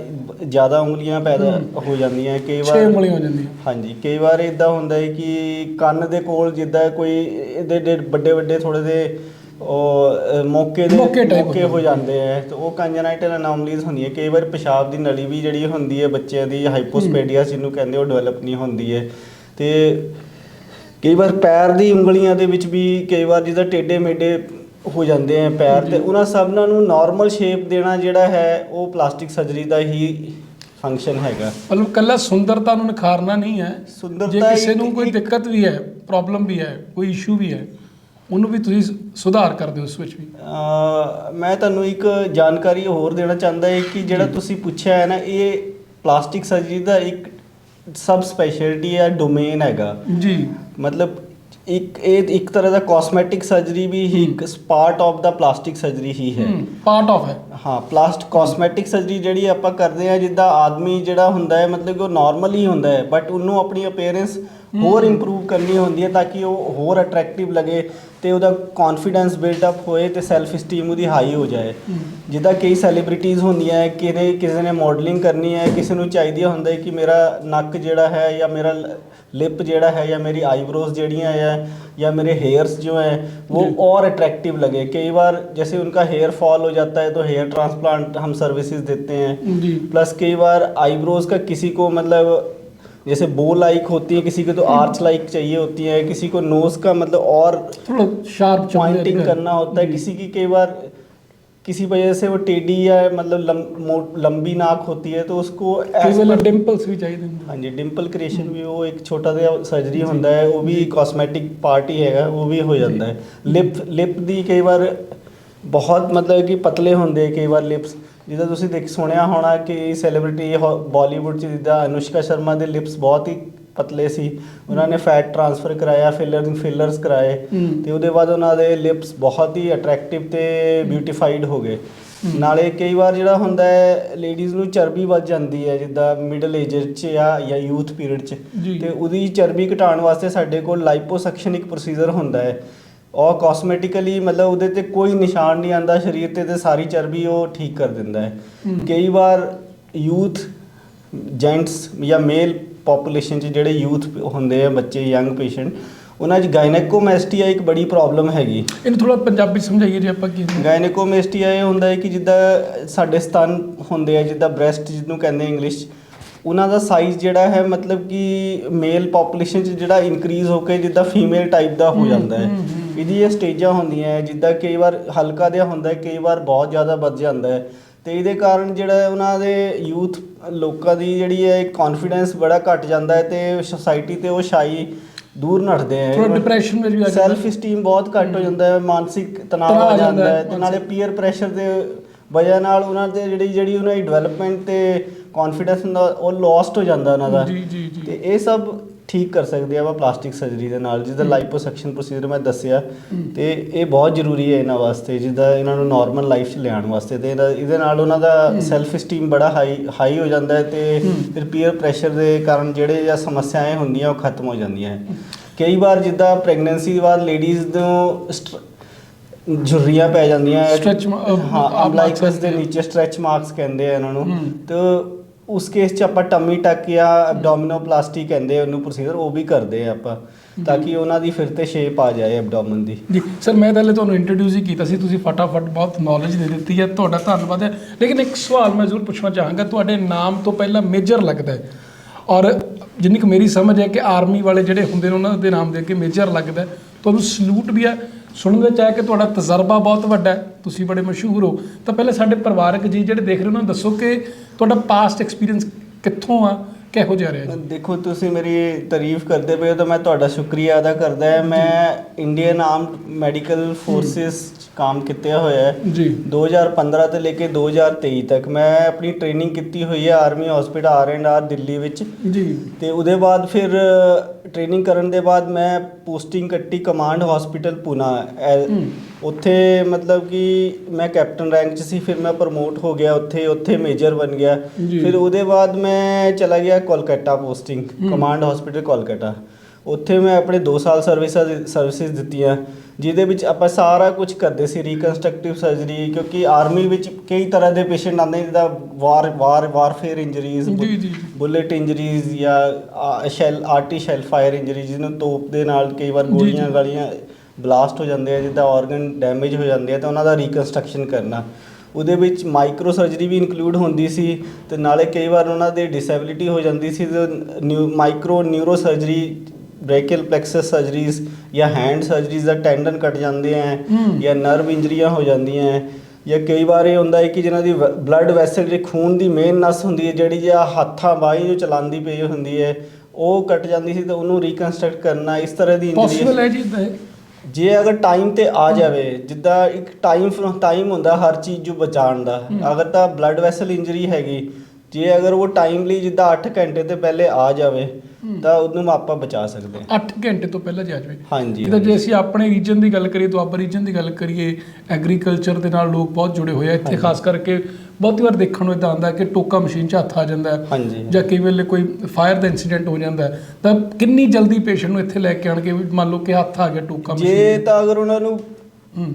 ਜ਼ਿਆਦਾ ਉਂਗਲੀਆਂ ਪੈਦਾ ਹੋ ਜਾਂਦੀਆਂ ਕਈ 6 ਵਾਰ ਉਂਗਲੀਆਂ ਹੋ ਜਾਂਦੀਆਂ ਹਾਂਜੀ ਕਈ ਵਾਰ ਇਦਾਂ ਹੁੰਦਾ ਹੈ ਕਿ ਕੰਨ ਦੇ ਕੋਲ ਜਿੱਦਾਂ ਕੋਈ ਇਹਦੇ ਦੇ ਵੱਡੇ ਵੱਡੇ ਥੋੜੇ ਦੇ ਉਹ ਅ, ਮੌਕੇ ਦੇ ਮੌਕੇ type ਮੌਕੇ ਹੋ ਹੋ ਜਾਂਦੇ ਆ। ਤੇ ਉਹ ਕੰਜਨਾਈਟਲ ਅਨੋਮਲੀਜ਼ ਹੁੰਦੀਆਂ ਕਈ ਵਾਰ ਪਿਸ਼ਾਬ ਦੀ ਨਲੀ ਵੀ ਜਿਹੜੀ ਹੁੰਦੀ ਹੈ ਬੱਚਿਆਂ ਦੀ ਹਾਈਪੋਸਪੇਡੀਆ ਜਿਹਨੂੰ ਕਹਿੰਦੇ ਉਹ ਡਿਵੈਲਪ ਨਹੀਂ ਹੁੰਦੀ ਹੈ ਤੇ ਕਈ ਵਾਰ ਪੈਰ ਦੀ ਉਂਗਲੀਆਂ ਦੇ ਵਿੱਚ ਵੀ ਕਈ ਵਾਰ ਜਿਹਦਾ ਟੇਢੇ ਮੇਢੇ ਹੋ ਜਾਂਦੇ ਆ ਪੈਰ ਤੇ ਉਹਨਾਂ ਸਭਨਾਂ ਨੂੰ ਨਾਰਮਲ ਸ਼ੇਪ ਦੇਣਾ ਜਿਹੜਾ ਹੈ ਉਹ ਪਲਾਸਟਿਕ ਸਰਜਰੀ ਦਾ ਹੀ ਫੰਕਸ਼ਨ ਹੈਗਾ। ਮਤਲਬ ਕੱਲਾ ਸੁੰਦਰਤਾ ਨੂੰ ਨਿਖਾਰਨਾ ਨਹੀਂ ਹੈ। ਜੇ ਸੁੰਦਰਤਾ ਕਿਸੇ ਇੱਕ- ਨੂੰ ਕੋਈ ਦਿੱਕਤ ਵੀ ਹੈ ਪ੍ਰੋਬਲਮ ਵੀ ਹੈ ਕੋਈ ਇਸ਼ੂ ਵੀ ਹੈ ਉਹਨੂੰ ਵੀ ਤੁਸੀਂ ਸੁਧਾਰ ਕਰਦੇ ਹੋ ਉਸ ਵਿੱਚ ਵੀ? ਮੈਂ ਤੁਹਾਨੂੰ ਇੱਕ ਜਾਣਕਾਰੀ ਹੋਰ ਦੇਣਾ ਚਾਹੁੰਦਾ ਹਾਂ ਕਿ ਜਿਹੜਾ ਤੁਸੀਂ ਪੁੱਛਿਆ ਹੈ ਨਾ ਇਹ ਪਲਾਸਟਿਕ ਸਰਜਰੀ ਦਾ ਇੱਕ ਸਬ ਸਪੈਸ਼ਲਿਟੀ ਹੈ ਡੋਮੇਨ ਹੈਗਾ। ਜੀ। ਮਤਲਬ ਇੱਕ ਇਹ ਇੱਕ ਤਰ੍ਹਾਂ ਦਾ ਕਾਸਮੈਟਿਕ ਸਰਜਰੀ ਵੀ ਹੀ ਇੱਕ ਪਾਰਟ ਆਫ ਦਾ ਪਲਾਸਟਿਕ ਸਰਜਰੀ ਹੀ ਹੈ। ਪਾਰਟ ਆਫ ਹੈ। ਹਾਂ ਪਲਾਸਟ ਕਾਸਮੈਟਿਕ ਸਰਜਰੀ ਜਿਹੜੀ ਆਪਾਂ ਕਰਦੇ ਆ ਜਿੱਦਾਂ ਆਦਮੀ ਜਿਹੜਾ ਹੁੰਦਾ ਹੈ ਮਤਲਬ ਕਿ ਉਹ ਨਾਰਮਲ ਹੀ ਹੁੰਦਾ ਹੈ ਬਟ ਉਹਨੂੰ ਆਪਣੀ ਅਪੀਅਰੈਂਸ ਹੋਰ ਇੰਪਰੂਵ ਕਰਨੀ ਹੁੰਦੀ ਹੈ ਤਾਂ ਕਿ ਉਹ ਹੋਰ ਅਟਰੈਕਟਿਵ ਲੱਗੇ ਤੇ ਉਹਦਾ ਕੌਨਫੀਡੈਂਸ ਬਿਲਡ ਅਪ ਹੋਏ ਤੇ ਸੈਲਫ ਸਟੀਮ ਉਹਦੀ ਹਾਈ ਹੋ ਜਾਏ ਜਿੱਦਾਂ ਕਈ ਸੈਲੀਬ੍ਰਿਟੀਜ਼ ਹੁੰਦੀਆਂ ਹੈ ਕਿਨੇ ਕਿਸੇ ਨੇ ਮਾਡਲਿੰਗ ਕਰਨੀ ਹੈ ਕਿਸੇ ਨੂੰ ਚਾਹੀਦੀ ਹੁੰਦਾ ਹੈ ਕਿ ਮੇਰਾ ਨੱਕ ਜਿਹੜਾ ਹੈ ਜਾਂ ਮੇਰਾ ਲਿਪ ਜਿਹੜਾ है या मेरी आईब्रोज ਜਿਹੜੀਆਂ है या मेरे हेयर्स जो हैं वो जी। और अट्रैक्टिव लगे कई बार जैसे उनका हेयर फॉल हो जाता है तो हेयर ट्रांसप्लांट हम सर्विसेज देते हैं ਜੀ प्लस कई बार आईब्रोज का किसी को मतलब जैसे बो लाइक होती है किसी को तो आर्च लाइक चाहिए होती है किसी को नोज का मतलब और ਥੋੜਾ ਸ਼ਾਰਪ पॉइंटिंग करना होता है किसी की कई बार किसी वजह से वो टेढ़ी या मतलब लम, मो- लंबी नाक होती है तो उसको ਕਈ as ਵੇਲੇ per- ਡਿੰਪਲਸ ਵੀ ਚਾਹੀਦੇ ਹੁੰਦੇ ਹਾਂਜੀ ਡਿੰਪਲ ਕ੍ਰੀਏਸ਼ਨ ਵੀ ਉਹ ਇੱਕ ਛੋਟਾ ਜਿਹਾ ਸਰਜਰੀ ਹੁੰਦਾ ਹੈ ਉਹ ਵੀ ਕਾਸਮੈਟਿਕ ਪਾਰਟ ਹੀ ਹੈਗਾ ਉਹ ਵੀ ਹੋ ਜਾਂਦਾ ਹੈ ਲਿਪ ਲਿਪ ਦੀ ਕਈ ਵਾਰ ਬਹੁਤ ਮਤਲਬ ਕਿ ਪਤਲੇ ਹੁੰਦੇ ਕਈ ਵਾਰ ਲਿਪਸ ਜਿੱਦਾਂ ਤੁਸੀਂ ਦੇਖ ਸੁਣਿਆ ਹੋਣਾ ਕਿ ਸੈਲੀਬ੍ਰਿਟੀ ਬਾਲੀਵੁੱਡ ਚ ਜਿੱਦਾਂ ਅਨੁਸ਼ਕਾ ਸ਼ਰਮਾ ਦੇ ਲਿਪਸ ਬਹੁਤ ਹੀ ਪਤਲੇ ਸੀ ਉਹਨਾਂ ਨੇ ਫੈਟ ਟ੍ਰਾਂਸਫਰ ਕਰਾਇਆ ਫਿਲਰ ਫਿਲਰਸ ਕਰਾਏ। ਤੇ ਉਹਦੇ ਬਾਅਦ ਉਹਨਾਂ ਦੇ ਲਿਪਸ ਬਹੁਤ ਹੀ ਅਟਰੈਕਟਿਵ ਤੇ ਬਿਊਟੀਫਾਈਡ ਹੋ ਗਏ ਨਾਲੇ ਕਈ ਵਾਰ ਜਿਹੜਾ ਹੁੰਦਾ ਹੈ ਲੇਡੀਜ਼ ਨੂੰ ਚਰਬੀ ਵੱਧ ਜਾਂਦੀ ਹੈ ਜਿੱਦਾਂ ਮਿਡਲ ਏਜ 'ਚ ਜਾਂ ਜਾਂ ਯੂਥ ਪੀਰੀਅਡ 'ਚ। ਤੇ ਉਹਦੀ ਚਰਬੀ ਘਟਾਉਣ ਵਾਸਤੇ ਸਾਡੇ ਕੋਲ ਲਾਈਪੋਸੈਕਸ਼ਨ ਇੱਕ ਪ੍ਰੋਸੀਜਰ ਹੁੰਦਾ ਹੈ ਉਹ ਕਾਸਮੈਟਿਕਲੀ ਮਤਲਬ ਉਹਦੇ ਤੇ ਕੋਈ ਨਿਸ਼ਾਨ ਨਹੀਂ ਆਂਦਾ ਸਰੀਰ ਤੇ ਤੇ ਸਾਰੀ ਚਰਬੀ ਉਹ ਠੀਕ ਕਰ ਦਿੰਦਾ ਹੈ। ਕਈ ਵਾਰ ਯੂਥ ਜੈਂਟਸ ਜਾਂ ਮੇਲ ਪੋਪੂਲੇਸ਼ਨ 'ਚ ਜਿਹੜੇ ਯੂਥ ਹੁੰਦੇ ਆ ਬੱਚੇ ਯੰਗ ਪੇਸ਼ੈਂਟ ਉਹਨਾਂ 'ਚ ਗਾਇਨੇਕੋਮੈਸਟੀਆ ਇੱਕ ਬੜੀ ਪ੍ਰੋਬਲਮ ਹੈਗੀ ਇਹਨੂੰ ਥੋੜਾ ਪੰਜਾਬੀ ਸਮਝਾਈਏ ਜੇ ਆਪਾਂ ਕੀ। ਗਾਇਨੇਕੋਮੈਸਟੀਆ ਇਹ ਹੁੰਦਾ ਹੈ ਕਿ ਜਿੱਦਾਂ ਸਾਡੇ ਸਤਨ ਹੁੰਦੇ ਆ ਜਿੱਦਾਂ ਬ੍ਰੈਸਟ ਜਿਹਨੂੰ ਕਹਿੰਦੇ ਇੰਗਲਿਸ਼ 'ਚ ਉਹਨਾਂ ਦਾ ਸਾਈਜ਼ ਜਿਹੜਾ ਹੈ ਮਤਲਬ ਕਿ ਮੇਲ ਪੋਪੂਲੇਸ਼ਨ 'ਚ ਜਿਹੜਾ ਇਨਕਰੀਜ਼ ਹੋ ਕੇ ਜਿੱਦਾਂ ਫੀਮੇਲ ਟਾਈਪ ਦਾ ਹੋ ਜਾਂਦਾ ਹੂੰ। ਇਹਦੀ ਇਹ ਸਟੇਜਾਂ ਹੁੰਦੀਆਂ ਹੈ ਜਿੱਦਾਂ ਕਈ ਵਾਰ ਹਲਕਾ ਜਿਹਾ ਹੁੰਦਾ ਹੈ ਕਈ ਵਾਰ ਬਹੁਤ ਜ਼ਿਆਦਾ ਵੱਧ ਜਾਂਦਾ ਹੈ। ਤੇ ਇਹਦੇ ਕਾਰਨ ਜਿਹੜਾ ਉਹਨਾਂ ਦੇ ਯੂਥ ਲੋਕਾਂ ਦੀ ਜਿਹੜੀ ਹੈ ਕੌਨਫੀਡੈਂਸ ਬੜਾ ਘਟ ਜਾਂਦਾ ਹੈ ਤੇ ਸੋਸਾਇਟੀ ਤੇ ਉਹ ਸ਼ਾਈ ਦੂਰ ਨੱਠਦੇ ਆ ਥੋੜਾ ਡਿਪਰੈਸ਼ਨ ਵਿੱਚ ਵੀ ਆ ਜਾਂਦਾ। ਸੈਲਫ ਸਟੀਮ ਬਹੁਤ ਘੱਟ ਹੋ ਜਾਂਦਾ ਹੈ ਮਾਨਸਿਕ ਤਣਾਅ ਆ ਜਾਂਦਾ ਹੈ, ਤੇ ਨਾਲੇ ਪੀਅਰ ਪ੍ਰੈਸ਼ਰ ਦੇ ਵਜ੍ਹਾ ਨਾਲ ਉਹਨਾਂ ਦੇ ਜਿਹੜੀ ਜਿਹੜੀ ਉਹਨਾਂ ਦੀ ਡਿਵੈਲਪਮੈਂਟ ਤੇ ਕੌਨਫੀਡੈਂਸ ਹੁੰਦਾ ਉਹ ਲੋਸਟ ਹੋ ਜਾਂਦਾ ਉਹਨਾਂ ਦਾ। ਜੀ ਜੀ ਜੀ। ਤੇ ਇਹ ਸਭ ਠੀਕ ਕਰ ਸਕਦੇ ਆ ਵਾ ਪਲਾਸਟਿਕ ਸਰਜਰੀ ਦੇ ਨਾਲ ਜਿੱਦਾਂ ਲਾਈਪੋਸੈਕਸ਼ਨ ਪ੍ਰੋਸੀਜਰ ਮੈਂ ਦੱਸਿਆ ਤੇ ਇਹ ਬਹੁਤ ਜ਼ਰੂਰੀ ਹੈ ਇਹਨਾਂ ਵਾਸਤੇ ਜਿੱਦਾਂ ਇਹਨਾਂ ਨੂੰ ਨਾਰਮਲ ਲਾਈਫ 'ਚ ਲਿਆਉਣ ਵਾਸਤੇ ਤੇ ਇਹਦਾ- ਇਹਦੇ ਨਾਲ ਉਹਨਾਂ ਦਾ ਸੈਲਫ ਸਟੀਮ ਬੜਾ ਹਾਈ ਹਾਈ ਹੋ ਜਾਂਦਾ ਹੈ ਤੇ ਫਿਰ ਪੀਅਰ ਪ੍ਰੈਸ਼ਰ ਦੇ ਕਾਰਨ ਜਿਹੜੇ ਜਾਂ ਸਮੱਸਿਆएं ਹੁੰਦੀਆਂ ਉਹ ਖਤਮ ਹੋ ਜਾਂਦੀਆਂ ਹੈ। ਕਈ ਵਾਰ ਜਿੱਦਾਂ ਪ੍ਰੈਗਨੈਂਸੀ ਬਾਅਦ ਲੇਡੀਜ਼ ਨੂੰ ਝੁਰਰੀਆਂ ਪੈ ਜਾਂਦੀਆਂ ਅਹ, ਹਾਂ marks ਦੇ ਨੀਚੇ ਸਟ੍ਰੈਚ ਮਾਰਕਸ ਕਹਿੰਦੇ ਆ ਇਹਨਾਂ ਨੂੰ। ਤੇ ਉਸ ਕੇਸ 'ਚ ਆਪਾਂ ਟਮੀ ਟੱਕ ਜਾਂ ਐਬਡੋਮਿਨੋਪਲਾਸਟੀ ਕਹਿੰਦੇ ਉਹਨੂੰ ਪ੍ਰੋਸੀਜਰ ਉਹ ਵੀ ਕਰਦੇ ਆ ਆਪਾਂ ਤਾਂ ਕਿ ਉਹਨਾਂ ਦੀ ਫਿਰ ਤੇ ਸ਼ੇਪ ਆ ਜਾਏ ਐਬਡੋਮਨ ਦੀ। ਜੀ ਸਰ ਮੈਂ ਪਹਿਲੇ ਤੁਹਾਨੂੰ ਇੰਟਰੋਡਿਊਸ ਹੀ ਕੀਤਾ ਸੀ ਤੁਸੀਂ ਫਟਾਫਟ ਬਹੁਤ ਨੌਲੇਜ ਦੇ ਦਿੱਤੀ ਹੈ ਤੁਹਾਡਾ ਧੰਨਵਾਦ ਹੈ। ਲੇਕਿਨ ਇੱਕ ਸਵਾਲ ਮੈਂ ਜ਼ਰੂਰ ਪੁੱਛਣਾ ਚਾਹਾਂਗਾ ਤੁਹਾਡੇ ਨਾਮ ਤੋਂ ਪਹਿਲਾਂ ਮੇਜਰ ਲੱਗਦਾ ਹੈ। ਔਰ ਜਿੰਨੀ ਕੁ ਮੇਰੀ ਸਮਝ ਹੈ ਕਿ ਆਰਮੀ ਵਾਲੇ ਜਿਹੜੇ ਹੁੰਦੇ ਨੇ ਉਹਨਾਂ ਦੇ ਨਾਮ ਦੇ ਅੱਗੇ ਮੇਜਰ ਲੱਗਦਾ ਹੈ। ਤੁਹਾਨੂੰ ਸਲੂਟ ਵੀ ਹੈ। ਸੁਣਨ ਵਿੱਚ ਆਇਆ ਕਿ ਤੁਹਾਡਾ ਤਜਰਬਾ ਬਹੁਤ ਵੱਡਾ ਹੈ, ਤੁਸੀਂ ਬੜੇ ਮਸ਼ਹੂਰ ਹੋ। ਤਾਂ ਪਹਿਲੇ ਸਾਡੇ ਪਰਿਵਾਰਕ ਜੀ ਜਿਹੜੇ ਦੇਖ ਰਹੇ ਉਹਨਾਂ ਨੂੰ ਦੱਸੋ ਕਿ ਤੁਹਾਡਾ ਪਾਸਟ ਐਕਸਪੀਰੀਅੰਸ ਕਿੱਥੋਂ ਆ? ਕਿਹੋ ਜਿਹਾ ਰਿਹਾ ਜੀ? ਦੇਖੋ ਤੁਸੀਂ ਮੇਰੀ ਤਾਰੀਫ ਕਰਦੇ ਪਏ ਹੋ ਤਾਂ ਮੈਂ ਤੁਹਾਡਾ ਸ਼ੁਕਰੀਆ ਅਦਾ ਕਰਦਾ ਹਾਂ। ਮੈਂ ਇੰਡੀਅਨ ਆਰਮਡ ਮੈਡੀਕਲ ਫੋਰਸਿਸ ਕੰਮ ਕੀਤਾ ਹੋਇਆ ਹੈ। ਜੀ। 2015 ਤੋਂ ਲੈ ਕੇ 2023 ਤੱਕ। ਮੈਂ ਆਪਣੀ ਟ੍ਰੇਨਿੰਗ ਕੀਤੀ ਹੋਈ ਹੈ army hospital R and R Delhi ਵਿੱਚ। ਜੀ। ਤੇ ਉਹਦੇ ਬਾਅਦ ਫਿਰ ਟ੍ਰੇਨਿੰਗ ਕਰਨ ਦੇ ਬਾਅਦ ਮੈਂ ਪੋਸਟਿੰਗ ਕੱਟੀ ਕਮਾਂਡ ਹਸਪੀਟਲ ਪੂਨਾ। ਉੱਥੇ ਮਤਲਬ ਕਿ ਮੈਂ ਕੈਪਟਨ ਰੈਂਕ 'ਚ ਸੀ ਫਿਰ ਮੈਂ ਪ੍ਰਮੋਟ ਹੋ ਗਿਆ ਉੱਥੇ ਉੱਥੇ ਮੇਜਰ ਬਣ ਗਿਆ। ਫਿਰ ਉਹਦੇ ਬਾਅਦ ਮੈਂ ਚਲਾ ਗਿਆ Kolkata posting. Command hospital Kolkata ਉੱਥੇ ਮੈਂ ਆਪਣੇ 2 ਸਾਲ ਸਰਵਿਸ ਸਰਵਿਸਿਜ਼ ਦਿੱਤੀਆਂ ਜਿਹਦੇ ਵਿੱਚ ਆਪਾਂ ਸਾਰਾ ਕੁਝ ਕਰਦੇ ਸੀ ਰੀਕਨਸਟਰਕਟਿਵ ਸਰਜਰੀ ਕਿਉਂਕਿ ਆਰਮੀ ਵਿੱਚ ਕਈ ਤਰ੍ਹਾਂ ਦੇ ਪੇਸ਼ੈਂਟ ਆਉਂਦੇ ਜਿੱਦਾਂ war war warfare injuries. Bullet injuries ਜਾਂ shell arty shell fire injuries ਜਿਹਨੂੰ ਤੋਪ ਦੇ ਨਾਲ ਕਈ ਵਾਰ। ਗੋਲੀਆਂ ਗਾਲੀਆਂ ਬਲਾਸਟ ਹੋ ਜਾਂਦੇ ਆ ਜਿੱਦਾਂ ਆਰਗਨ ਡੈਮੇਜ ਹੋ ਜਾਂਦੇ ਆ ਤਾਂ ਉਹਨਾਂ ਦਾ ਰੀਕਨਸਟਰਕਸ਼ਨ ਕਰਨਾ ਉਹਦੇ ਵਿੱਚ ਮਾਈਕਰੋ ਸਰਜਰੀ ਵੀ ਇਨਕਲੂਡ ਹੁੰਦੀ ਸੀ ਤੇ ਨਾਲੇ ਕਈ ਵਾਰ ਉਹਨਾਂ ਦੇ ਡਿਸੇਬਿਲਿਟੀ ਹੋ ਜਾਂਦੀ ਸੀ ਤੇ new micro neuro surgery brachial plexus surgeries ਜਾਂ ਹੈਂਡ ਸਰਜਰੀਜ਼ ਦਾ ਟੈਂਡਨ ਕੱਟ ਜਾਂਦੇ ਆ। ਜਾਂ ਨਰਵ ਇੰਜਰੀਆਂ ਹੋ ਜਾਂਦੀਆਂ ਹੈ ਜਾਂ ਕਈ ਵਾਰ ਇਹ ਹੁੰਦਾ ਹੈ ਕਿ ਜਿਨ੍ਹਾਂ ਦੀ ਬਲੱਡ ਵੈਸਲ ਜਿਹੜੀ ਖੂਨ ਦੀ ਮੇਨ ਨਸ ਹੁੰਦੀ ਹੈ ਜਿਹੜੀ ਜਾਂ ਹੱਥਾਂ ਬਾਹੀਂ ਜੋ ਚਲਾਉਂਦੀ ਪਈ ਹੁੰਦੀ ਹੈ ਉਹ ਕੱਟ ਜਾਂਦੀ ਸੀ ਤਾਂ ਉਹਨੂੰ ਰੀਕਨਸਟਰਕਟ ਕਰਨਾ ਇਸ ਤਰ੍ਹਾਂ ਦੀ ਪੋਸੀਬਲ ਇੰਜਰੀ ਹੈ ਜੀ? ਜੇ ਅਗਰ ਟਾਈਮ ਤੇ ਆ ਜਾਵੇ ਜਿੱਦਾਂ ਇੱਕ ਟਾਈਮ ਟਾਈਮ ਹੁੰਦਾ ਹਰ ਚੀਜ਼ ਨੂੰ ਬਚਾਉਣ ਦਾ ਅਗਰ ਤਾਂ ਬਲੱਡ ਵੈਸਲ ਇੰਜਰੀ ਹੈਗੀ ਜੇ ਅਗਰ ਉਹ ਟਾਈਮਲੀ ਜਿੱਦਾਂ 8 ਘੰਟੇ ਤੇ ਪਹਿਲੇ ਆ ਜਾਵੇ ਤਾਂ ਉਹਨੂੰ ਆਪਾਂ ਬਚਾ ਸਕਦੇ ਹਾਂ। 8 ਘੰਟੇ ਤੋਂ ਪਹਿਲਾਂ ਜਾ ਜਾਵੇ। ਹਾਂਜੀ ਇਹਦਾ ਜੇ ਅਸੀਂ ਆਪਣੇ ਰੀਜਨ ਦੀ ਗੱਲ ਕਰੀਏ ਦੁਆਬਾ ਰੀਜਨ ਦੀ ਗੱਲ ਕਰੀਏ ਐਗਰੀਕਲਚਰ ਦੇ ਨਾਲ ਲੋਕ ਬਹੁਤ ਜੁੜੇ ਹੋਏ ਆ ਇੱਥੇ ਖਾਸ ਕਰਕੇ ਬਹੁਤੀ ਵਾਰ ਦੇਖਣ ਨੂੰ ਇਦਾਂ ਆਉਂਦਾ ਕਿ ਟੋਕਾ ਮਸ਼ੀਨ 'ਚ ਹੱਥ ਆ ਜਾਂਦਾ ਹੈ ਹਾਂਜੀ। ਜਾਂ ਕਈ ਵੇਲੇ ਕੋਈ ਫਾਇਰ ਦਾ ਇਨਸੀਡੈਂਟ ਹੋ ਜਾਂਦਾ ਹੈ। ਤਾਂ ਕਿੰਨੀ ਜਲਦੀ ਪੇਸ਼ੈਂਟ ਨੂੰ ਇੱਥੇ ਲੈ ਕੇ ਆਣਗੇ ਵੀ ਮੰਨ ਲਓ ਕਿ ਹੱਥ ਆ ਗਿਆ ਟੋਕਾ ਜੇ ਮਸ਼ੀਨ ਤਾਂ ਅਗਰ ਉਹਨਾਂ ਨੂੰ ਹੂੰ।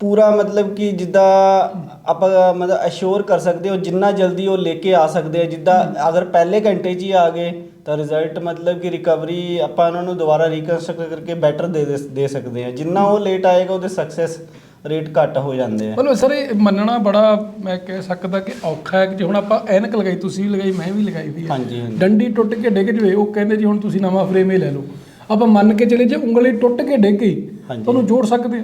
ਪੂਰਾ ਮਤਲਬ ਕਿ ਜਿੱਦਾਂ ਆਪਾਂ ਮਤਲਬ ਅਸ਼ੋਰ ਕਰ ਸਕਦੇ ਹੋ ਜਿੰਨਾ ਜਲਦੀ ਉਹ ਲੈ ਕੇ ਆ ਸਕਦੇ ਆ ਜਿੱਦਾਂ ਅਗਰ ਪਹਿਲੇ ਘੰਟੇ 'ਚ ਹੀ ਆ ਗਏ ਤਾਂ ਰਿਜ਼ਲਟ ਮਤਲਬ ਕਿ ਰਿਕਵਰੀ ਆਪਾਂ ਉਹਨਾਂ ਨੂੰ ਦੁਬਾਰਾ ਰੀਕਨਸਟਰਕਟ ਕਰਕੇ ਬੈਟਰ ਦੇ ਦੇ- ਦੇ ਸਕਦੇ ਆ। ਜਿੰਨਾ ਉਹ ਲੇਟ ਆਏਗਾ ਉਹਦੇ ਸਕਸੈਸ ਰੇਟ ਘੱਟ ਹੋ ਜਾਂਦੇ ਆ। ਮਤਲਬ ਸਰ ਇਹ ਮੰਨਣਾ ਬੜਾ ਮੈਂ ਕਹਿ ਸਕਦਾ ਕਿ ਔਖਾ ਹੈ ਕਿ ਜੇ ਹੁਣ ਆਪਾਂ ਐਨਕ ਲਗਾਈ ਤੁਸੀਂ ਵੀ ਲਗਾਈ ਮੈਂ ਵੀ ਲਗਾਈ ਹੈ। ਹਾਂਜੀ ਹਾਂਜੀ। ਡੰਡੀ ਟੁੱਟ ਕੇ ਡਿੱਗ ਜਵੇ ਉਹ ਕਹਿੰਦੇ ਜੀ ਹੁਣ ਤੁਸੀਂ ਨਵਾਂ ਫਰੇਮ ਹੀ ਲੈ ਲਓ। ਆਪਾਂ ਮੰਨ ਕੇ ਚਲੇ ਜੇ ਉਂਗਲੀ ਟੁੱਟ ਕੇ ਡਿੱਗ ਗਈ ਹਾਂਜੀ। ਤੁਹਾਨੂੰ ਜੋੜ ਸਕਦੇ ਆ?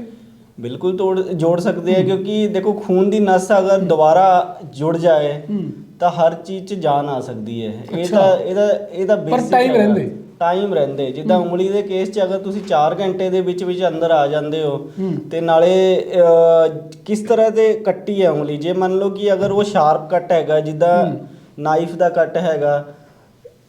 ਬਿਲਕੁਲ ਤੋੜ ਜੋੜ ਸਕਦੇ ਆ ਕਿਉਂਕਿ ਦੇਖੋ ਖੂਨ ਦੀ ਨਸ ਅਗਰ ਦੁਬਾਰਾ ਜੁੜ ਜਾਏ ਹੂੰ। ਤਾਂ ਹਰ ਚੀਜ਼ 'ਚ ਜਾਨ ਆ ਸਕਦੀ ਹੈ। ਇਹ ਅੱਛਾ। ਤਾਂ ਇਹਦਾ ਇਹਦਾ ਪਰ ਹੈਗਾ। ਰਹਿੰਦੇ। ਟਾਈਮ ਰਹਿੰਦੇ ਜਿੱਦਾਂ ਉਂਗਲੀ ਦੇ ਕੇਸ 'ਚ ਅਗਰ ਤੁਸੀਂ 4 ਘੰਟੇ ਦੇ ਵਿੱਚ ਵਿੱਚ ਅੰਦਰ ਆ ਜਾਂਦੇ ਹੋ। ਤੇ ਨਾਲੇ ਕਿਸ ਤਰ੍ਹਾਂ ਦੇ ਕੱਟੀ ਹੈ ਉਂਗਲੀ ਜੇ ਮੰਨ ਲਓ ਕਿ ਅਗਰ ਉਹ ਸ਼ਾਰਪ ਕੱਟ ਹੈਗਾ ਜਿੱਦਾਂ। ਨਾਈਫ ਦਾ ਕੱਟ ਹੈਗਾ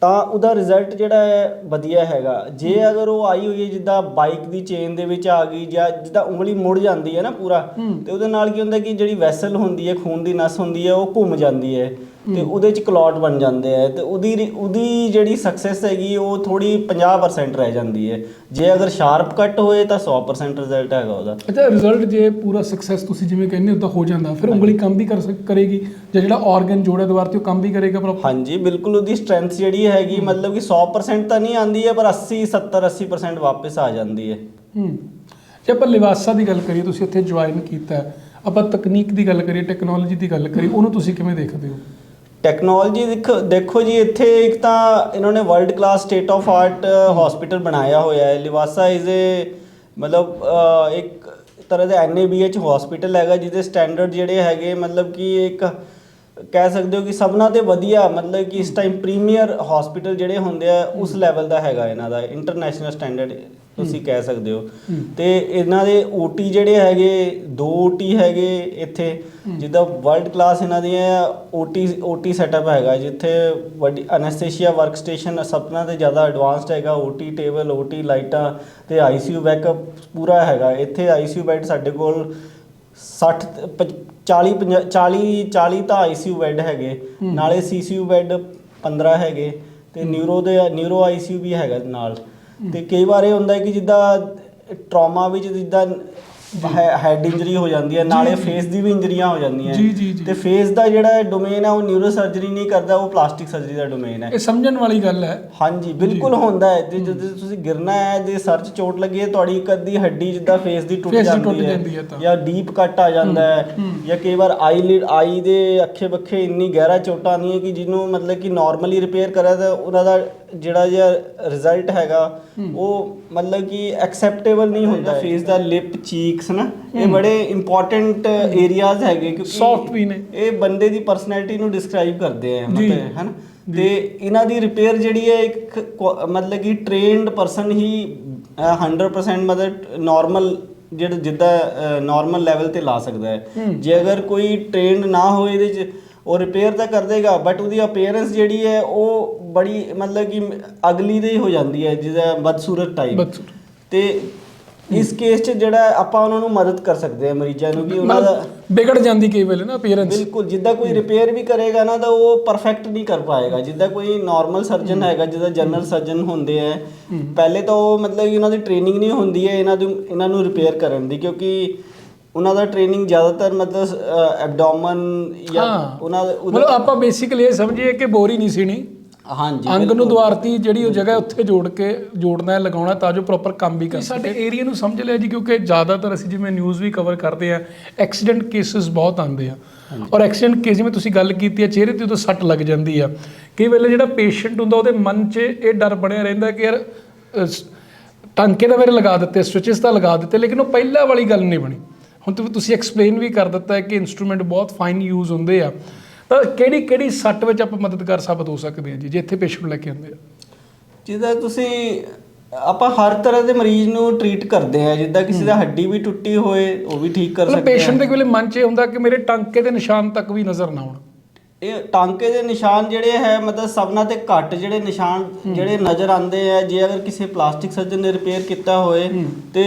ਤਾਂ ਉਹਦਾ ਰਿਜ਼ਲਟ ਜਿਹੜਾ ਹੈ ਵਧੀਆ ਹੈਗਾ ਜੇ ਅਗਰ ਉਹ ਆਈ ਹੋਈ ਹੈ ਜਿੱਦਾਂ ਬਾਈਕ ਦੀ ਚੇਨ ਦੇ ਵਿੱਚ ਆ ਗਈ ਜਾਂ ਜਿੱਦਾਂ ਉਂਗਲੀ ਮੁੜ ਜਾਂਦੀ ਹੈ ਨਾ ਪੂਰਾ। ਤੇ ਉਹਦੇ ਨਾਲ ਕੀ ਹੁੰਦਾ ਕਿ ਜਿਹੜੀ ਵੈਸਲ ਹੁੰਦੀ ਹੈ ਖੂਨ ਦੀ ਨਸ ਹੁੰਦੀ ਹੈ ਉਹ ਘੁੰਮ ਜਾਂਦੀ ਹੈ ਤੇ ਉਹਦੇ ਚ ਕਲੌਟ ਬਣ ਜਾਂਦੇ ਆ ਤੇ ਉਹਦੀ ਉਹਦੀ ਜਿਹੜੀ ਸਕਸੈਸ ਹੈਗੀ ਉਹ ਥੋੜੀ 50% ਰਹਿ ਜਾਂਦੀ ਹੈ। ਜੇ ਅਗਰ ਸ਼ਾਰਪ ਕੱਟ ਹੋਏ ਤਾਂ 100% ਰਿਜ਼ਲਟ ਹੈਗਾ ਉਹਦਾ। ਅੱਛਾ ਰਿਜ਼ਲਟ ਜੇ ਪੂਰਾ ਸਕਸੈਸ ਤੁਸੀਂ ਜਿਵੇਂ ਕਹਿੰਦੇ ਹੋ ਤਾਂ ਹੋ ਜਾਂਦਾ। ਫਿਰ ਉਂਗਲੀ ਕੰਮ ਵੀ ਕਰ ਕਰੇਗੀ ਜਾਂ ਜਿਹੜਾ ਆਰਗਨ ਜੋੜਿਆ ਦੁਬਾਰਾ ਤੇ ਉਹ ਕੰਮ ਵੀ ਕਰੇਗਾ ਪ੍ਰੋਪਰ ਹਾਂਜੀ ਬਿਲਕੁਲ ਉਹਦੀ ਸਟਰੈਂਥ ਜਿਹੜੀ ਹੈਗੀ ਮਤਲਬ ਕਿ 100% ਤਾਂ ਨਹੀਂ ਆਂਦੀ ਹੈ ਪਰ 80 70 80% ਵਾਪਸ ਆ ਜਾਂਦੀ ਹੈ। ਹੂੰ। ਜੇ ਆਪਾਂ ਲਿਵਾਸਾ ਦੀ ਗੱਲ ਕਰੀਏ ਤੁਸੀਂ ਇੱਥੇ ਜੁਆਇਨ ਕੀਤਾ ਆਪਾਂ ਤਕਨੀਕ ਦੀ ਗੱਲ ਕਰੀਏ ਟੈਕਨੋਲੋਜੀ ਦੀ ਗੱਲ ਕਰੀਏ ਉਹਨੂੰ ਤੁਸੀਂ ਕਿਵੇਂ ਦੇਖਦੇ ਹੋ? ਟੈਕਨੋਲੋਜੀ ਦੇਖੋ ਦੇਖੋ ਜੀ, ਇੱਥੇ ਇੱਕ ਤਾਂ ਇਹਨਾਂ ਨੇ world class state of art hospital ਬਣਾਇਆ ਹੋਇਆ ਹੈ। ਲਿਵਾਸਾ ਇਜ਼ ਏ ਮਤਲਬ ਇੱਕ ਤਰ੍ਹਾਂ ਦਾ ਐਨਏਬੀਐਚ ਹਸਪੀਟਲ ਹੈਗਾ, ਜਿਹਦੇ ਸਟੈਂਡਰਡ ਜਿਹੜੇ ਹੈਗੇ, ਮਤਲਬ ਕਿ ਇੱਕ ਕਹਿ ਸਕਦੇ ਹੋ ਕਿ ਸਭਨਾਂ ਤੇ ਵਧੀਆ ਮਤਲਬ ਕਿ ਇਸ ਟਾਈਮ ਪ੍ਰੀਮੀਅਰ ਹਸਪੀਟਲ ਜਿਹੜੇ ਹੁੰਦੇ ਆ ਉਸ ਲੈਵਲ ਦਾ ਹੈਗਾ ਇਹਨਾਂ ਦਾ ਇੰਟਰਨੈਸ਼ਨਲ ਸਟੈਂਡਰਡ ਤੁਸੀਂ ਕਹਿ ਸਕਦੇ ਹੋ। ਤੇ ਇਹਨਾਂ ਦੇ ਓਟੀ ਜਿਹੜੇ ਹੈਗੇ ਦੋ ਓਟੀ ਹੈਗੇ ਇੱਥੇ ਜਿੱਦਾਂ ਵਰਲਡ ਕਲਾਸ ਇਹਨਾਂ ਦੀਆਂ ਓਟੀ ਓਟੀ ਸੈਟਅਪ ਹੈਗਾ ਜਿੱਥੇ ਵੱਡੀ ਅਨੈਸਥੀਸੀਆ ਵਰਕ ਸਟੇਸ਼ਨ ਸਭਨਾਂ ਤੇ ਜ਼ਿਆਦਾ ਐਡਵਾਂਸਡ ਹੈਗਾ ਓਟੀ ਟੇਬਲ ਓਟੀ ਲਾਈਟਾਂ ਤੇ ਆਈਸੀਯੂ ਬੈਕਅਪ ਪੂਰਾ ਹੈਗਾ। ਇੱਥੇ ਆਈਸੀਯੂ ਬੈੱਡ ਸਾਡੇ ਕੋਲ 60 ਤੇ ਪਚ- 40 ਪੰਜਾਹ- 40 40 ਤਾਂ ਆਈਸੀਯੂ ਬੈੱਡ ਹੈਗੇ। ਨਾਲੇ ਸੀਸੀਯੂ ਬੈੱਡ 15 ਹੈਗੇ ਤੇ ਨਿਊਰੋ ਦੇ ਨਿਊਰੋ ਆਈਸੀਯੂ ਵੀ ਹੈਗਾ ਨਾਲ। ਤੇ ਕਈ ਵਾਰ ਇਹ ਹੁੰਦਾ ਹੈ ਕਿ ਜਿੱਦਾਂ ਟਰਾਮਾ ਵਿੱਚ ਜਿੱਦਾਂ ਹੈਡ ਇੰਜਰੀ ਹੋ ਜਾਂਦੀ ਹੈ ਨਾਲੇ ਫੇਸ ਦੀ ਵੀ ਇੰਜਰੀਆਂ ਹੋ ਜਾਂਦੀਆਂ ਜੀ, ਜੀ, ਜੀ। ਤੇ ਫੇਸ ਦਾ ਜਿਹੜਾ ਡੋਮੇਨ ਹੈ ਉਹ ਨਿਊਰੋ ਸਰਜਰੀ ਨਹੀਂ ਕਰਦਾ ਉਹ ਪਲਾਸਟਿਕ ਸਰਜਰੀ ਦਾ ਡੋਮੇਨ ਹੈ। ਇਹ ਸਮਝਣ ਵਾਲੀ ਗੱਲ ਹੈ। ਹਾਂਜੀ ਬਿਲਕੁਲ ਹੁੰਦਾ ਹੈ ਤੇ ਜਦੋਂ ਤੁਸੀਂ ਗਿਰਨਾ ਹੈ ਜੇ ਸਰ 'ਚ ਚੋਟ ਲੱਗੀ ਹੈ ਤੁਹਾਡੀ ਇੱਕ ਅੱਧੀ ਹੱਡੀ ਜਿੱਦਾਂ ਫੇਸ ਦੀ ਟੁੱਟ Face ਦੀ ਟੁੱਟ ਜਾਂਦੀ ਜਾਂਦੀ ਹੈ ਹੈ ਤਾਂ। ਜਾਂ ਡੀਪ ਕੱਟ ਆ ਜਾਂਦਾ ਹੈ ਜਾਂ ਕਈ ਵਾਰ ਆਈਲਿਡ ਆਈ ਦੇ ਅੱਖੇ ਬੱਖੇ ਇੰਨੀ ਗਹਿਰਾ ਚੋਟਾਂ ਆਉਂਦੀਆਂ ਹੈ ਕਿ ਜਿਹਨੂੰ ਮਤਲਬ ਕਿ ਨਾਰਮਲੀ ਰਿਪੇਅਰ ਕਰਿਆ ਤਾਂ ਉਹਨਾਂ ਦਾ ਜਿਹੜਾ ਜਿਹਾ ਰਿਜ਼ਲਟ ਹੈਗਾ ਉਹ ਮਤਲਬ ਕਿ ਐਕਸੈਪਟੇਬਲ ਨਹੀਂ ਹੁੰਦਾ ਫੇਸ ਦਾ ਲਿਪ ਚੀਕਸ ਨਾ ਇਹ ਬੜੇ ਇੰਪੋਰਟੈਂਟ ਏਰੀਆਜ਼ ਹੈਗੇ ਕਿਉਂਕਿ Soft ਵੀ ਨੇ। ਇਹ ਬੰਦੇ ਦੀ ਪਰਸਨੈਲਿਟੀ ਨੂੰ ਡਿਸਕ੍ਰਾਈਬ ਕਰਦੇ ਆ ਜੀ। ਮਤਲਬ ਹੈ ਨਾ? ਤੇ ਇਹਨਾਂ ਦੀ ਰਿਪੇਅਰ ਜਿਹੜੀ ਹੈ ਇੱਕ ਕੁ- ਮਤਲਬ ਕਿ ਟ੍ਰੇਨਡ ਪਰਸਨ ਹੀ ਅ, 100% ਮਤਲਬ ਨਾਰਮਲ ਜਿਹੜਾ ਜਿੱਦਾਂ ਨਾਰਮਲ ਲੈਵਲ ਤੇ ਲਾ ਸਕਦਾ ਹੈ। ਜੇ ਅਗਰ ਕੋਈ ਟ੍ਰੇਨਡ ਨਾ ਹੋਏ ਇਹਦੇ ਚ ਉਹ ਰਿਪੇਅਰ ਤਾਂ ਕਰ ਦੇਗਾ ਬਟ ਉਹਦੀ ਅਪੀਅਰੈਂਸ ਜਿਹੜੀ ਹੈ ਉਹ ਬੜੀ ਮਤਲਬ ਕਿ ਅਗਲੀ ਦੇ ਹੀ ਹੋ ਜਾਂਦੀ ਹੈ ਜਿਹਦਾ ਬਦਸੂਰਤ ਟਾਈਪ। ਤੇ ਇਸ ਕੇਸ 'ਚ ਜਿਹੜਾ ਆਪਾਂ ਉਹਨਾਂ ਨੂੰ ਮਦਦ ਕਰ ਸਕਦੇ ਹਾਂ ਮਰੀਜ਼ਾਂ ਨੂੰ ਕਿ ਉਹਨਾਂ ਦਾ ਵਿਗੜ ਜਾਂਦੀ ਕਈ ਵੇਲੇ ਨਾ ਅਪੀਅਰੈਂਸ ਬਿਲਕੁਲ ਜਿੱਦਾਂ ਕੋਈ ਰਿਪੇਅਰ ਵੀ ਕਰੇਗਾ ਨਾ ਤਾਂ ਉਹ ਪਰਫੈਕਟ ਨਹੀਂ ਕਰ ਪਾਏਗਾ। ਜਿੱਦਾਂ ਕੋਈ ਨਾਰਮਲ ਸਰਜਨ ਹੈਗਾ ਜਿੱਦਾਂ ਜਨਰਲ ਸਰਜਨ ਹੁੰਦੇ ਆ ਪਹਿਲੇ ਤਾਂ ਉਹ ਮਤਲਬ ਕਿ ਉਹਨਾਂ ਦੀ ਟ੍ਰੇਨਿੰਗ ਨਹੀਂ ਹੁੰਦੀ ਹੈ ਇਹਨਾਂ ਨੂੰ ਇਹਨਾਂ ਨੂੰ ਰਿਪੇਅਰ ਕਰਨ ਦੀ ਕਿਉਂਕਿ ਉਹਨਾਂ ਦਾ ਟ੍ਰੇਨਿੰਗ ਜ਼ਿਆਦਾਤਰ ਮਤਲਬ ਐਬਡੋਮਨ ਜਾਂ ਉਹਨਾਂ ਦਾ ਮਤਲਬ ਆਪਾਂ ਬੇਸਿਕਲੀ ਇਹ ਸਮਝੀਏ ਕਿ ਬੋਰੀ ਨਹੀਂ ਸੀਣੀ। ਹਾਂਜੀ ਅੰਗ ਨੂੰ। ਦੁਆਰਤੀ ਜਿਹੜੀ ਉਹ ਜਗ੍ਹਾ ਉੱਥੇ ਜੋੜ ਕੇ ਜੋੜਨਾ ਹੈ ਲਗਾਉਣਾ ਤਾਂ ਜੋ ਪ੍ਰੋਪਰ ਕੰਮ ਵੀ ਕਰ ਸਾਡੇ ਏਰੀਆ ਨੂੰ ਸਮਝ ਲਿਆ ਜੀ ਕਿਉਂਕਿ ਜ਼ਿਆਦਾਤਰ ਅਸੀਂ ਜਿਵੇਂ ਨਿਊਜ਼ ਵੀ ਕਵਰ ਕਰਦੇ ਆ ਐਕਸੀਡੈਂਟ ਕੇਸਿਸ ਬਹੁਤ ਆਉਂਦੇ ਆ। ਔਰ ਐਕਸੀਡੈਂਟ ਕੇਸ ਜਿਵੇਂ ਤੁਸੀਂ ਗੱਲ ਕੀਤੀ ਹੈ ਚਿਹਰੇ ਤੇ ਉਦੋਂ ਸੱਟ ਲੱਗ ਜਾਂਦੀ ਆ। ਕਈ ਵੇਲੇ ਜਿਹੜਾ ਪੇਸ਼ੈਂਟ ਹੁੰਦਾ ਉਹਦੇ ਮਨ 'ਚ ਇਹ ਡਰ ਬਣਿਆ ਰਹਿੰਦਾ ਕਿ ਯਾਰ ਟਾਂਕੇ ਤਾਂ ਮੇਰੇ ਲਗਾ ਦਿੱਤੇ ਸਟਿਚਸ ਤਾਂ ਲਗਾ ਦਿੱਤੇ ਲੇਕਿਨ ਉਹ ਪਹਿਲਾਂ ਵਾਲੀ ਗੱਲ ਨਹੀਂ ਬਣੀ। ਹੁਣ ਤੇ ਤੁਸੀਂ ਐਕਸਪਲੇਨ ਵੀ ਕਰ ਦਿੱਤਾ ਹੈ ਕਿ ਇਨਸਟਰੂਮੈਂਟ ਬਹੁਤ ਫਾਈਨ ਯੂਜ਼ ਹੁੰਦੇ ਆ। ਤਾਂ ਕਿਹੜੀ ਕਿਹੜੀ ਸੱਟ ਵਿੱਚ ਆਪਾਂ ਮਦਦਗਾਰ ਸਾਬਤ ਹੋ ਸਕਦੇ ਆ ਜੀ ਜੇ ਇੱਥੇ ਪੇਸ਼ੈਂਟ ਲੈ ਕੇ ਆਉਂਦੇ ਆ? ਜਿੱਦਾਂ ਤੁਸੀਂ ਆਪਾਂ ਹਰ ਤਰ੍ਹਾਂ ਦੇ ਮਰੀਜ਼ ਨੂੰ ਟ੍ਰੀਟ ਕਰਦੇ ਆ ਜਿੱਦਾਂ ਕਿਸੇ ਦਾ ਹੱਡੀ ਵੀ ਟੁੱਟੀ ਹੋਏ ਉਹ ਵੀ ਠੀਕ ਕਰ ਸਕਦੇ ਪੇਸ਼ੈਂਟ ਆ ਦੇ ਕੋਲੇ ਮਨ 'ਚ ਇਹ ਹੁੰਦਾ ਕਿ ਮੇਰੇ ਟਾਂਕੇ ਦੇ ਨਿਸ਼ਾਨ ਤੱਕ ਵੀ ਨਜ਼ਰ ਨਾ ਆਉਣ। ਇਹ ਟਾਂਕੇ ਦੇ ਨਿਸ਼ਾਨ ਜਿਹੜੇ ਹੈ ਮਤਲਬ ਸਭਨਾਂ ਤੇ ਘੱਟ ਜਿਹੜੇ ਨਿਸ਼ਾਨ ਜਿਹੜੇ ਨਜ਼ਰ ਆਉਂਦੇ ਆ ਜੇ ਅਗਰ ਕਿਸੇ ਪਲਾਸਟਿਕ ਸਰਜਨ ਨੇ ਰਿਪੇਅਰ ਕੀਤਾ ਹੋਏ ਤੇ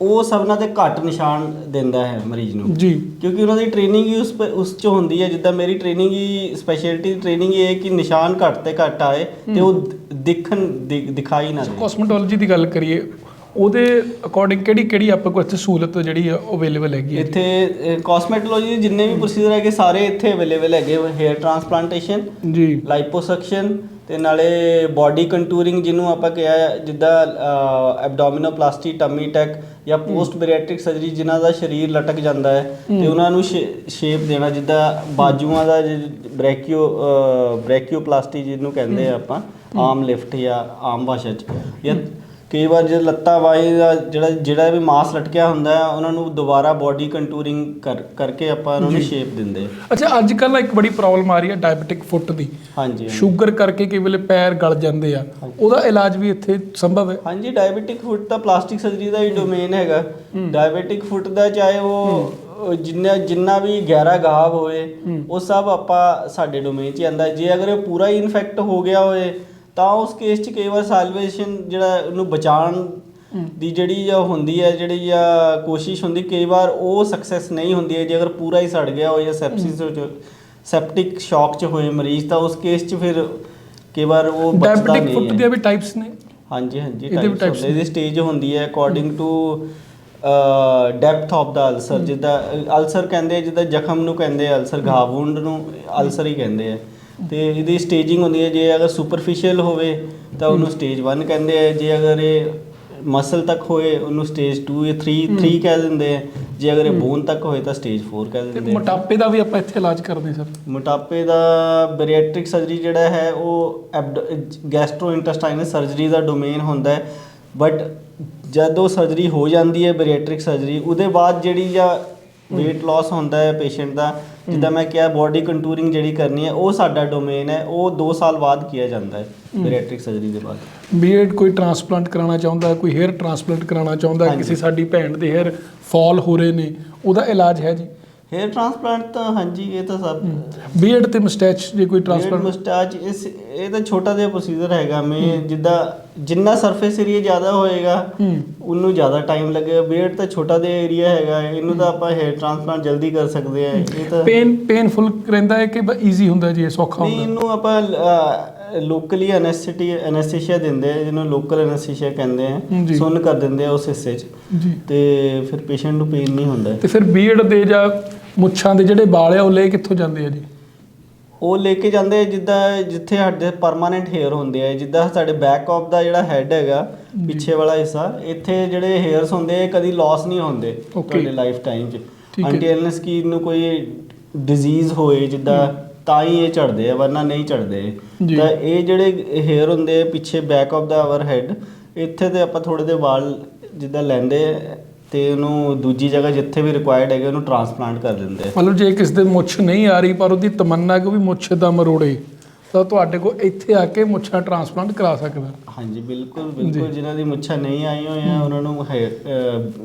ਉਹ ਸਭਨਾਂ ਤੇ ਘੱਟ ਨਿਸ਼ਾਨ ਦਿੰਦਾ ਹੈ ਮਰੀਜ਼ ਨੂੰ। ਜੀ। ਕਿਉਂਕਿ ਉਹਨਾਂ ਦੀ ਟ੍ਰੇਨਿੰਗ ਹੀ ਉਸ ਪ- ਉਸ ਚ ਹੁੰਦੀ ਹੈ। ਜਿੱਦਾਂ ਮੇਰੀ ਟ੍ਰੇਨਿੰਗ ਹੀ ਸਪੈਸ਼ਲਿਟੀ ਟ੍ਰੇਨਿੰਗ ਇਹ ਹੈ ਕਿ ਨਿਸ਼ਾਨ ਘੱਟ ਤੇ ਘੱਟ ਆਏ ਤੇ ਉਹ ਦ- ਦਿਖਣ ਦਿ- ਦਿਖਾਈ ਨਾ ਦੇ। ਕਾਸਮੈਟੋਲੋਜੀ ਦੀ ਗੱਲ ਕਰੀਏ ਉਹਦੇ ਅਕੋਰਡਿੰਗ ਕਿਹੜੀ ਕਿਹੜੀ ਆਪਾਂ ਕੋਲ ਇੱਥੇ ਸਹੂਲਤ ਜਿਹੜੀ ਆ ਅਵੇਲੇਬਲ ਹੈਗੀ ਹੈ? ਇੱਥੇ ਕਾਸਮੈਟੋਲੋਜੀ ਦੇ ਜਿੰਨੇ ਵੀ ਪ੍ਰੋਸੀਜਰ ਹੈਗੇ ਸਾਰੇ ਇੱਥੇ ਅਵੇਲੇਬਲ ਹੈਗੇ ਹੇਅਰ ਟ੍ਰਾਂਸਪਲਾਂਟੇਸ਼ਨ ਜੀ। ਲਾਈਪੋਸਕਸ਼ਨ ਤੇ ਨਾਲੇ ਬਾਡੀ ਕੰਟੂਰਿੰਗ ਜਿਹਨੂੰ ਆਪਾਂ ਕਿਹਾ ਜਿੱਦਾਂ ਐਬਡੋਮਿਨੋਪਲਾਸਟੀ ਟਮੀ ਟੈਕ ਜਾਂ ਪੋਸਟ ਬੈਰੀਐਟ੍ਰਿਕ ਸਰਜਰੀ ਜਿਨ੍ਹਾਂ ਦਾ ਸਰੀਰ ਲਟਕ ਜਾਂਦਾ ਹੈ ਤੇ ਉਹਨਾਂ ਨੂੰ ਸ਼ੇਪ ਦੇਣਾ ਜਿੱਦਾਂ ਬਾਜੂਆਂ ਦਾ ਬ੍ਰੈਕੀਓ ਬ੍ਰੈਕੀਓਪਲਾਸਟੀ ਜਿਹਨੂੰ ਕਹਿੰਦੇ ਆ ਆਪਾਂ ਆਰਮ ਲਿਫਟ ਜਾਂ ਆਮ ਭਾਸ਼ਾ 'ਚ ਜਾਂ ਕਈ ਵਾਰ ਜੇ ਲੱਤਾਂ ਬਾਈ ਦਾ ਜਿਹੜਾ ਜਿਹੜਾ ਵੀ ਮਾਸ ਲਟਕਿਆ ਹੁੰਦਾ ਹੈ ਉਹਨਾਂ ਨੂੰ ਦੁਬਾਰਾ ਬਾਡੀ ਕੰਟੂਰਿੰਗ ਕਰ ਕਰਕੇ ਆਪਾਂ ਉਹਨਾਂ ਨੂੰ ਸ਼ੇਪ ਦਿੰਦੇ। ਅੱਛਾ ਅੱਜ ਕੱਲ੍ਹ ਨਾ ਇੱਕ ਬੜੀ ਪ੍ਰੋਬਲਮ ਆ ਰਹੀ ਹੈ ਡਾਇਬੀਟਿਕ ਫੁੱਟ ਦੀ। ਹਾਂਜੀ। ਸ਼ੂਗਰ ਕਰਕੇ ਕਈ ਵੇਲੇ ਪੈਰ ਗਲ ਜਾਂਦੇ ਆ। ਉਹਦਾ ਇਲਾਜ ਵੀ ਇੱਥੇ ਸੰਭਵ ਹੈ? ਹਾਂਜੀ ਡਾਇਬੀਟਿਕ ਫੁੱਟ ਤਾਂ ਪਲਾਸਟਿਕ ਸਰਜਰੀ ਦਾ ਹੀ ਡੋਮੇਨ ਹੈਗਾ। ਡਾਇਬੀਟਿਕ ਫੁੱਟ ਦਾ ਚਾਹੇ ਉਹ ਜਿੰਨਾ ਜਿੰਨਾ ਵੀ ਗਹਿਰਾ ਗਾਵ ਹੋਏ ਉਹ ਸਭ ਆਪਾਂ ਸਾਡੇ ਡੋਮੇਨ 'ਚ ਹੀ ਆਂਦਾ ਜੇ ਅਗਰ ਪੂਰਾ ਹੀ ਇਨਫੈਕਟ ਹੋ ਗਿਆ ਹੋਏ ਤਾਂ ਉਸ ਕੇਸ 'ਚ ਕਈ ਵਾਰ ਸਾਲਵੇਸ਼ਨ ਜਿਹੜਾ ਉਹਨੂੰ ਬਚਾਉਣ ਦੀ ਜਿਹੜੀ ਆ ਹੁੰਦੀ ਹੈ ਜਿਹੜੀ ਆ ਕੋਸ਼ਿਸ਼ ਹੁੰਦੀ ਕਈ ਵਾਰ ਉਹ ਸਕਸੈਸ ਨਹੀਂ ਹੁੰਦੀ ਹੈ ਜੇ ਅਗਰ ਪੂਰਾ ਹੀ ਸੜ ਗਿਆ ਹੋਏ ਜਾਂ ਸੈਪਸਿਸ ਹੋ। ਸੈਪਟਿਕ ਸ਼ੌਕ 'ਚ ਹੋਏ ਮਰੀਜ਼ ਤਾਂ ਉਸ ਕੇਸ 'ਚ ਫਿਰ ਕਈ ਵਾਰ ਉਹ ਬਚਦਾ ਡਾਇਬੀਟਿਕ ਨਹੀਂ ਫੁੱਟ ਹੈ। ਦੀਆਂ ਵੀ ਟਾਈਪਸ ਨੇ। ਹਾਂਜੀ ਹਾਂਜੀ types ਹੁੰਦੇ। ਇਹਦੀ ਸਟੇਜ ਹੁੰਦੀ ਹੈ ਅਕੋਰਡਿੰਗ ਟੂ ਡੈਪਥ ਆਫ ਦਾ ਅਲਸਰ ਜਿੱਦਾਂ ਅਲਸਰ ਕਹਿੰਦੇ ਜਿੱਦਾਂ ਜ਼ਖਮ ਨੂੰ ਕਹਿੰਦੇ ਅਲਸਰ ਘਾਵ ਵੁੰਡ ਨੂੰ ਅਲਸਰ ਹੀ ਕਹਿੰਦੇ ਆ। ਤੇ ਇਹਦੀ ਸਟੇਜਿੰਗ ਹੁੰਦੀ ਹੈ ਜੇ ਅਗਰ ਸੁਪਰਫੀਸ਼ੀਅਲ ਹੋਵੇ ਤਾਂ ਉਹਨੂੰ ਸਟੇਜ 1 ਕਹਿੰਦੇ ਆ ਜੇ ਅਗਰ ਇਹ ਮਸਲ ਤੱਕ ਹੋਏ ਉਹਨੂੰ ਸਟੇਜ 2 ਜਾਂ 3 3 ਕਹਿ ਦਿੰਦੇ ਆ। ਜੇ ਅਗਰ ਇਹ ਬੋਨ ਤੱਕ ਹੋਏ ਤਾਂ ਸਟੇਜ 4 ਕਹਿ ਤੇ ਦਿੰਦੇ ਆ। ਮੋਟਾਪੇ ਦਾ ਵੀ ਆਪਾਂ ਇੱਥੇ ਇਲਾਜ ਕਰਦੇ ਸਰ। ਮੋਟਾਪੇ ਦਾ ਬੈਰੀਐਟ੍ਰਿਕ ਸਰਜਰੀ ਜਿਹੜਾ ਹੈ ਉਹ ਗੈਸਟ੍ਰੋਇੰਟੇਸਟਾਈਨਲ ਸਰਜਰੀ ਦਾ ਡੋਮੇਨ ਹੁੰਦਾ ਹੈ। ਬਟ ਜਦ ਸਰਜਰੀ ਹੋ ਜਾਂਦੀ ਹੈ ਬੈਰੀਐਟ੍ਰਿਕ ਸਰਜਰੀ ਉਹਦੇ ਬਾਅਦ ਜਿਹੜੀ ਜਾਂ weight loss ਹੁੰਦਾ ਹੈ ਪੇਸ਼ੈਂਟ ਦਾ ਜਿੱਦਾਂ ਮੈਂ ਕਿਹਾ ਬਾਡੀ ਕੰਟੂਰਿੰਗ ਜਿਹੜੀ ਕਰਨੀ ਹੈ ਉਹ ਸਾਡਾ ਡੋਮੇਨ ਹੈ ਉਹ 2 ਸਾਲ ਬਾਅਦ ਕੀਤਾ ਜਾਂਦਾ ਹੈ ਬੈਰੀਐਟ੍ਰਿਕ ਸਰਜਰੀ ਦੇ ਬਾਅਦ। ਬੀਐਡ ਕੋਈ ਟ੍ਰਾਂਸਪਲਾਂਟ ਕਰਾਉਣਾ ਚਾਹੁੰਦਾ ਹੈ, ਕੋਈ ਹੇਅਰ ਟ੍ਰਾਂਸਪਲਾਂਟ ਕਰਾਉਣਾ ਚਾਹੁੰਦਾ ਹੈ। ਕਿਸੇ ਸਾਡੀ ਭੈਣ ਦੇ ਹੇਅਰ ਫਾਲ ਹੋ ਰਹੇ ਨੇ ਉਹਦਾ ਇਲਾਜ ਹੈ ਜੀ। ਹੇਅਰ ਟ੍ਰਾਂਸਪਲਾਂਟ ਤਾਂ ਹਾਂਜੀ ਇਹ ਤਾਂ ਸਭ ਬੀਐਡ ਤੇ ਮਸਟੈਚ ਜੇ ਕੋਈ ਬੀਅਰਡ ਟ੍ਰਾਂਸਪਲਾਂਟ ਮੁਸਟੈਚ ਇਸ ਇਹ ਤਾਂ ਛੋਟਾ ਜਿਹਾ ਪ੍ਰੋਸੀਜਰ ਹੈਗਾ ਮੈਂ ਜਿੱਦਾਂ ਜਿੰਨਾ ਸਰਫੇਸ ਏਰੀਆ ਜ਼ਿਆਦਾ ਹੋਏਗਾ ਉਹਨੂੰ ਜ਼ਿਆਦਾ ਟਾਈਮ ਲੱਗੇਗਾ। ਬੀਅਰਡ ਤਾਂ ਛੋਟਾ ਜਿਹਾ ਏਰੀਆ ਹੈਗਾ ਇਹਨੂੰ ਤਾਂ ਆਪਾਂ ਹੇਅਰ ਟ੍ਰਾਂਸਪਲਾਂਟ ਜਲਦੀ ਕਰ ਸਕਦੇ ਆ ਇਹ ਤਾਂ ਪੇਨ ਪੇਨਫੁਲ ਰਹਿੰਦਾ ਹੈ ਕਿ ਈਜ਼ੀ ਹੁੰਦਾ ਜੀ ਸੌਖਾ ਨਹੀਂ ਹੁੰਦਾ ਇਹਨੂੰ ਆਪਾਂ ਲੋਕਲੀ ਐਨੈਸਥੀਟੀ ਐਨੈਸਥੀਸੀਆ ਦਿੰਦੇ ਆ ਜਿਹਨੂੰ ਲੋਕਲ ਐਨੈਸਥੀਸੀਆ ਕਹਿੰਦੇ ਆ। ਸੁੰਨ ਕਰ ਦਿੰਦੇ ਆ ਉਸ ਹਿੱਸੇ 'ਚ। ਤੇ ਫਿਰ ਪੇਸ਼ੈਂਟ ਨੂੰ ਪੇਨ ਨਹੀਂ ਹੁੰਦਾ। ਤੇ ਫਿਰ ਬੀਐਡ ਦੇ ਜਾਂ ਮੁੱਛਾਂ ਦੇ ਜਿਹੜੇ ਵਾਲ ਆ ਉਹ ਲੈ ਕਿੱਥੋਂ ਜਾਂਦੇ ਆ ਜੀ? ਉਹ ਲੈ ਕੇ ਜਾਂਦੇ ਆ ਜਿੱਦਾਂ ਜਿੱਥੇ ਸਾਡੇ ਪਰਮਾਨੈਂਟ ਹੇਅਰ ਹੁੰਦੇ ਆ ਜਿੱਦਾਂ ਸਾਡੇ ਬੈਕ ਆਫ ਦਾ ਜਿਹੜਾ ਹੈਡ ਹੈਗਾ ਪਿੱਛੇ ਵਾਲਾ ਹਿੱਸਾ ਇੱਥੇ ਜਿਹੜੇ ਹੇਅਰਸ ਹੁੰਦੇ ਆ ਕਦੀ ਲਾਸ ਨਹੀਂ ਹੁੰਦੇ. ਤੁਹਾਡੇ ਲਾਈਫ ਟਾਈਮ 'ਚ। ਅੰਟੀ ਐਲਨਸ ਕੀ ਨੂੰ ਕੋਈ ਡਿਜ਼ੀਜ਼ ਹੋਏ ਜਿੱਦਾਂ ਤਾਂ ਹੀ ਇਹ ਝੜਦੇ ਆ ਵਰਨਾ ਨਹੀਂ ਝੜਦੇ। ਜੀ। ਤਾਂ ਇਹ ਜਿਹੜੇ ਹੇਅਰ ਹੁੰਦੇ ਆ ਪਿੱਛੇ back of the our head ਇੱਥੇ ਤੇ ਆਪਾਂ ਥੋੜੇ ਦੇ ਵਾਲ ਜਿੱਦਾਂ ਲੈਂਦੇ ਆ ਤੇ ਉਹਨੂੰ ਦੂਜੀ ਜਗ੍ਹਾ ਜਿੱਥੇ ਵੀ ਰਿਕੁਆਇਰਡ ਹੈਗੇ ਉਹਨੂੰ ਟ੍ਰਾਂਸਪਲਾਂਟ ਕਰ ਦਿੰਦੇ ਆ। ਮਤਲਬ ਜੇ ਕਿਸੇ ਦੇ ਮੁੱਛ ਨਹੀਂ ਆ ਰਹੀ ਪਰ ਉਹਦੀ ਤਮੰਨਾ ਕਿ ਵੀ ਮੁੱਛ ਦਾ ਮਰੋੜੇ। ਤਾਂ ਤੁਹਾਡੇ ਕੋਲ ਇੱਥੇ ਆ ਕੇ ਮੁੱਛਾਂ ਟ੍ਰਾਂਸਪਲਾਂਟ ਕਰਾ ਸਕਦਾ। ਹਾਂਜੀ ਬਿਲਕੁਲ ਬਿਲਕੁਲ ਜਿਨ੍ਹਾਂ ਦੀ ਮੁੱਛਾਂ ਨਹੀਂ ਆਈਆਂ ਹੋਈਆਂ ਉਹਨਾਂ ਨੂੰ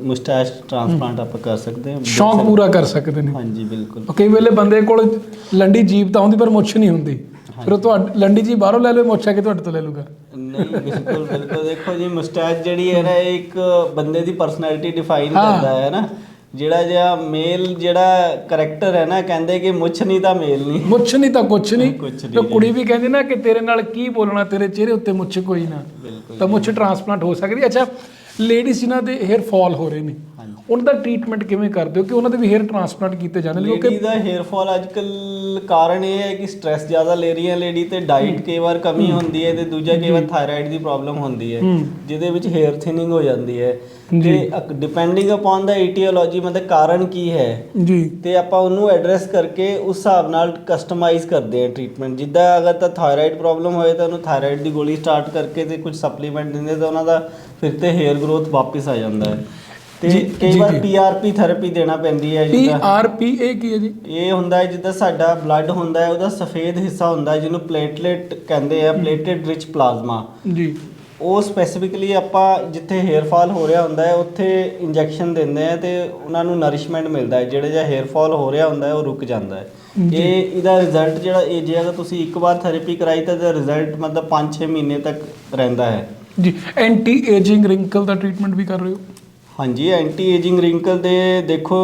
ਮੁਸਟੈਚ ਟ੍ਰਾਂਸਪਲਾਂਟ ਆਪਾਂ ਕਰ ਸਕਦੇ ਹਾਂ। ਸ਼ੌਂਕ ਪੂਰਾ ਕਰ ਸਕਦੇ ਨੇ। ਹਾਂਜੀ ਬਿਲਕੁਲ। ਕਈ ਵੇਲੇ ਬੰਦੇ ਕੋਲ ਲੰਡੀ ਜੀਬ ਤਾਂ ਹੁੰਦੀ ਪਰ ਮੁੱਛ ਨਹੀਂ ਹੁੰਦੀ। ਫਿਰ ਉਹ ਤੁਹਾਡੀ ਲੰਡੀ ਜੀ ਬਾਹਰੋਂ ਲੈ ਲਵੇ ਮੁੱਛ ਆ ਕੇ ਤੁਹਾਡੇ ਤੋਂ ਲੈ ਲੂਗਾ ਨਹੀਂ ਬਿਲਕੁਲ ਬਿਲਕੁਲ। ਦੇਖੋ ਜੀ ਮੁਸਟੈਚ ਜਿਹੜੀ ਹੈ ਨਾ ਇੱਕ ਬੰਦੇ ਦੀ ਪਰਸਨੈਲਿਟੀ ਡਿਫਾਈਨ। ਕਰਦਾ ਹੈ ਨਾ। ਜਿਹੜਾ ਜਿਹਾ ਮੇਲ ਜਿਹੜਾ ਕਰੈਕਟਰ ਹੈ ਨਾ ਕਹਿੰਦੇ ਕਿ ਮੁੱਛ ਨਹੀਂ ਤਾਂ ਮੇਲ ਨਹੀਂ ਮੁੱਛ ਨਹੀਂ ਤਾਂ ਕੁਛ ਨਹੀਂ ਕੁਛ ਨਹੀਂ ਤੇ ਕੁੜੀ ਵੀ ਕਹਿੰਦੀ ਨਾ ਕਿ ਤੇਰੇ ਨਾਲ ਕੀ ਬੋਲਣਾ ਤੇਰੇ ਚਿਹਰੇ ਉੱਤੇ ਮੁੱਛ ਕੋਈ ਨਾ। ਤਾਂ ਮੁੱਛ ਟ੍ਰਾਂਸਪਲਾਂਟ ਹੋ ਸਕਦੀ। ਅੱਛਾ ਲੇਡੀਜ਼ ਜਿਨ੍ਹਾਂ ਦੇ ਹੇਅਰ ਫਾਲ ਹੋ ਰਹੇ ਨੇ ਉਹਨਾਂ ਦਾ ਟ੍ਰੀਟਮੈਂਟ ਕਿਵੇਂ ਕਰਦੇ ਹੋ? ਕਿ ਉਹਨਾਂ ਦੇ ਵੀ ਹੇਅਰ ਟ੍ਰਾਂਸਪਲਾਂਟ ਕੀਤੇ ਜਾਂਦੇ ਨੇ? ਲੇਡੀ ਕਿਉਂਕਿ ਦਾ ਹੇਅਰ ਫਾਲ ਅੱਜਕੱਲ ਕਾਰਨ ਇਹ ਹੈ ਕਿ ਸਟ੍ਰੈਸ ਜ਼ਿਆਦਾ ਲੈ ਰਹੀ ਹੈ ਲੇਡੀ ਤੇ ਡਾਈਟ ਕਈ ਵਾਰ ਕਮੀ ਹੁੰਦੀ ਹੈ ਤੇ ਦੂਜਾ ਕਈ ਵਾਰ ਥਾਇਰਾਇਡ ਦੀ ਪ੍ਰੋਬਲਮ ਹੁੰਦੀ ਹੈ। ਜਿਹਦੇ ਵਿੱਚ ਹੇਅਰ ਥਿਨਿੰਗ ਹੋ ਜਾਂਦੀ ਹੈ। ਜੀ। ਤੇ ਡਿਪੈਂਡਿੰਗ ਅਪਨ ਦਾ ਈਟੀਓਲੋਜੀ ਮਤਲਬ ਕਾਰਨ ਕੀ ਹੈ? ਜੀ। ਤੇ ਆਪਾਂ ਉਹਨੂੰ ਐਡਰੈਸ ਕਰਕੇ ਉਸ ਹਿਸਾਬ ਨਾਲ ਕਸਟਮਾਈਜ਼ ਕਰਦੇ ਹਾਂ ਟ੍ਰੀਟਮੈਂਟ ਜਿੱਦਾਂ ਅਗਰ ਤਾਂ ਥਾਇਰਾਇਡ ਪ੍ਰੋਬਲਮ ਹੋਏ ਤਾਂ ਉਹਨੂੰ ਥਾਇਰਾਇਡ ਦੀ ਗੋਲੀ ਸਟਾਰਟ ਕਰਕੇ ਤੇ ਕੁਝ ਸਪਲੀਮੈਂਟ ਦਿੰਦੇ ਤਾਂ ਉਹਨਾਂ ਦਾ ਫਿਰ ਤੇ ਹੇਅਰ ਗਰੋਥ ਵਾਪਸ ਆ ਜਾਂਦਾ ਹੈ। ਤੇ ਕਈ ਵਾਰ। ਪੀਆਰਪੀ ਥੈਰੇਪੀ ਦੇਣਾ ਪੈਂਦੀ ਹੈ ਜਿੱਦਾਂ ਆਰ ਪੀ ਇਹ ਕੀ ਹੈ ਜੀ? ਇਹ ਹੁੰਦਾ ਹੈ ਜਿੱਦਾਂ ਸਾਡਾ ਬਲੱਡ ਹੁੰਦਾ ਹੈ ਉਹਦਾ ਸਫੇਦ ਹਿੱਸਾ ਹੁੰਦਾ ਹੈ ਜਿਹਨੂੰ ਪਲੇਟਲੇਟ ਕਹਿੰਦੇ ਆ ਪਲੇਟਡ ਰਿਚ ਪਲਾਜ਼ਮਾ ਜੀ। ਉਹ ਸਪੈਸੀਫਿਕਲੀ ਆਪਾਂ ਜਿੱਥੇ ਹੇਅਰ ਫਾਲ ਹੋ ਰਿਹਾ ਹੁੰਦਾ ਹੈ ਉੱਥੇ ਇੰਜੈਕਸ਼ਨ ਦਿੰਦੇ ਆ ਤੇ ਉਹਨਾਂ ਨੂੰ ਨਰਿਸ਼ਮੈਂਟ ਮਿਲਦਾ ਹੈ। ਜਿਹੜਾ ਜਿਹਾ ਹੇਅਰ ਫਾਲ ਹੋ ਰਿਹਾ ਹੁੰਦਾ ਹੈ ਉਹ ਰੁਕ ਜਾਂਦਾ ਹੈ। ਇਹ ਇਹਦਾ ਰਿਜ਼ਲਟ ਜਿਹੜਾ ਇਹ ਜੇ ਅਗਰ ਤੁਸੀਂ ਇੱਕ ਵਾਰ ਥੈਰੇਪੀ ਕਰਾਈ ਤਾਂ ਇਹਦਾ ਰਿਜ਼ਲਟ ਮਤਲਬ 5-6 ਮਹੀਨੇ ਤੱਕ ਰਹਿੰਦਾ ਹੈ। ਜੀ ਐਂਟੀ ਏਜਿੰਗ ਰਿੰਕਲ ਦਾ ਟ੍ਰੀਟਮੈਂਟ ਵੀ ਕਰ ਰਹੇ ਹੋ? ਹਾਂਜੀ ਐਂਟੀ ਏਜਿੰਗ ਰਿੰਕਲ ਦੇ ਦੇਖੋ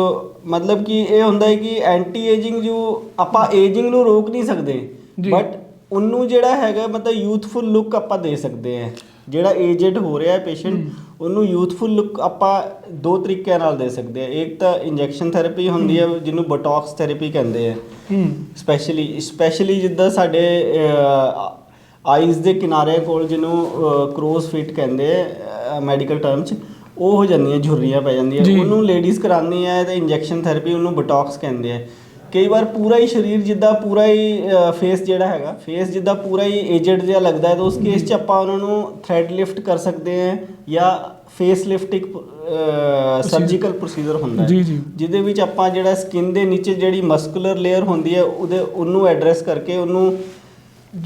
ਮਤਲਬ ਕਿ ਇਹ ਹੁੰਦਾ ਹੈ ਕਿ ਐਂਟੀ ਏਜਿੰਗ ਜੋ ਆਪਾਂ ਏਜਿੰਗ ਨੂੰ ਰੋਕ ਨਹੀਂ ਸਕਦੇ ਜੀ। ਬਟ ਉਹਨੂੰ ਜਿਹੜਾ ਹੈਗਾ ਮਤਲਬ ਯੂਥਫੁਲ ਲੁੱਕ ਆਪਾਂ ਦੇ ਸਕਦੇ ਹਾਂ। ਜਿਹੜਾ ਏਜਡ ਹੋ ਰਿਹਾ ਹੈ ਪੇਸ਼ੈਂਟ ਉਹਨੂੰ ਯੂਥਫੁਲ ਲੁੱਕ ਆਪਾਂ ਦੋ ਤਰੀਕਿਆਂ ਨਾਲ ਦੇ ਸਕਦੇ ਹਾਂ। ਇੱਕ ਤਾਂ ਇੰਜੈਕਸ਼ਨ ਥੈਰੇਪੀ ਹੁੰਦੀ ਹੈ ਜਿਹਨੂੰ ਬੋਟੌਕਸ ਥੈਰੇਪੀ ਕਹਿੰਦੇ ਆ। ਹੂੰ। ਸਪੈਸ਼ਲੀ ਸਪੈਸ਼ਲੀ ਜਿੱਦਾਂ ਸਾਡੇ ਆਈਜ਼ ਦੇ ਕਿਨਾਰੇ ਕੋਲ ਜਿਹਨੂੰ ਕ੍ਰੋਸ ਫਿਟ ਕਹਿੰਦੇ ਮੈਡੀਕਲ ਟਰਮ ਚ ਉਹ ਹੋ ਜਾਂਦੀਆਂ ਝੁਰਰੀਆਂ ਪੈ ਜਾਂਦੀਆਂ। ਉਹਨੂੰ ਲੇਡੀਜ਼ ਕਰਾਉਂਦੀਆਂ ਤੇ ਇੰਜੈਕਸ਼ਨ ਥੈਰੇਪੀ ਉਹਨੂੰ ਬੋਟੌਕਸ ਕਹਿੰਦੇ ਆ। ਕਈ ਵਾਰ ਪੂਰਾ ਹੀ ਸਰੀਰ ਜਿੱਦਾਂ ਪੂਰਾ ਹੀ ਫੇਸ ਜਿਹੜਾ ਹੈਗਾ ਫੇਸ ਜਿੱਦਾਂ ਪੂਰਾ ਹੀ ਏਜਡ ਜਿਹਾ ਲੱਗਦਾ ਹੈ ਤਾਂ ਉਸ ਕੇਸ 'ਚ ਆਪਾਂ ਉਹਨਾਂ ਨੂੰ ਥ੍ਰੈਡ ਲਿਫਟ ਕਰ ਸਕਦੇ ਹਾਂ ਜਾਂ ਫੇਸ ਲਿਫਟ ਇੱਕ ਸਰਜੀਕਲ ਪ੍ਰੋਸੀਜਰ ਹੁੰਦਾ ਹੈ। ਜੀ ਜੀ। ਜਿਹਦੇ ਵਿੱਚ ਆਪਾਂ ਜਿਹੜਾ ਸਕਿਨ ਦੇ ਨੀਚੇ ਜਿਹੜੀ ਮਸਕੂਲਰ ਲੇਅਰ ਹੁੰਦੀ ਹੈ ਉਹਦੇ ਉਹਨੂੰ ਐਡਰੈਸ ਕਰਕੇ ਉਹਨੂੰ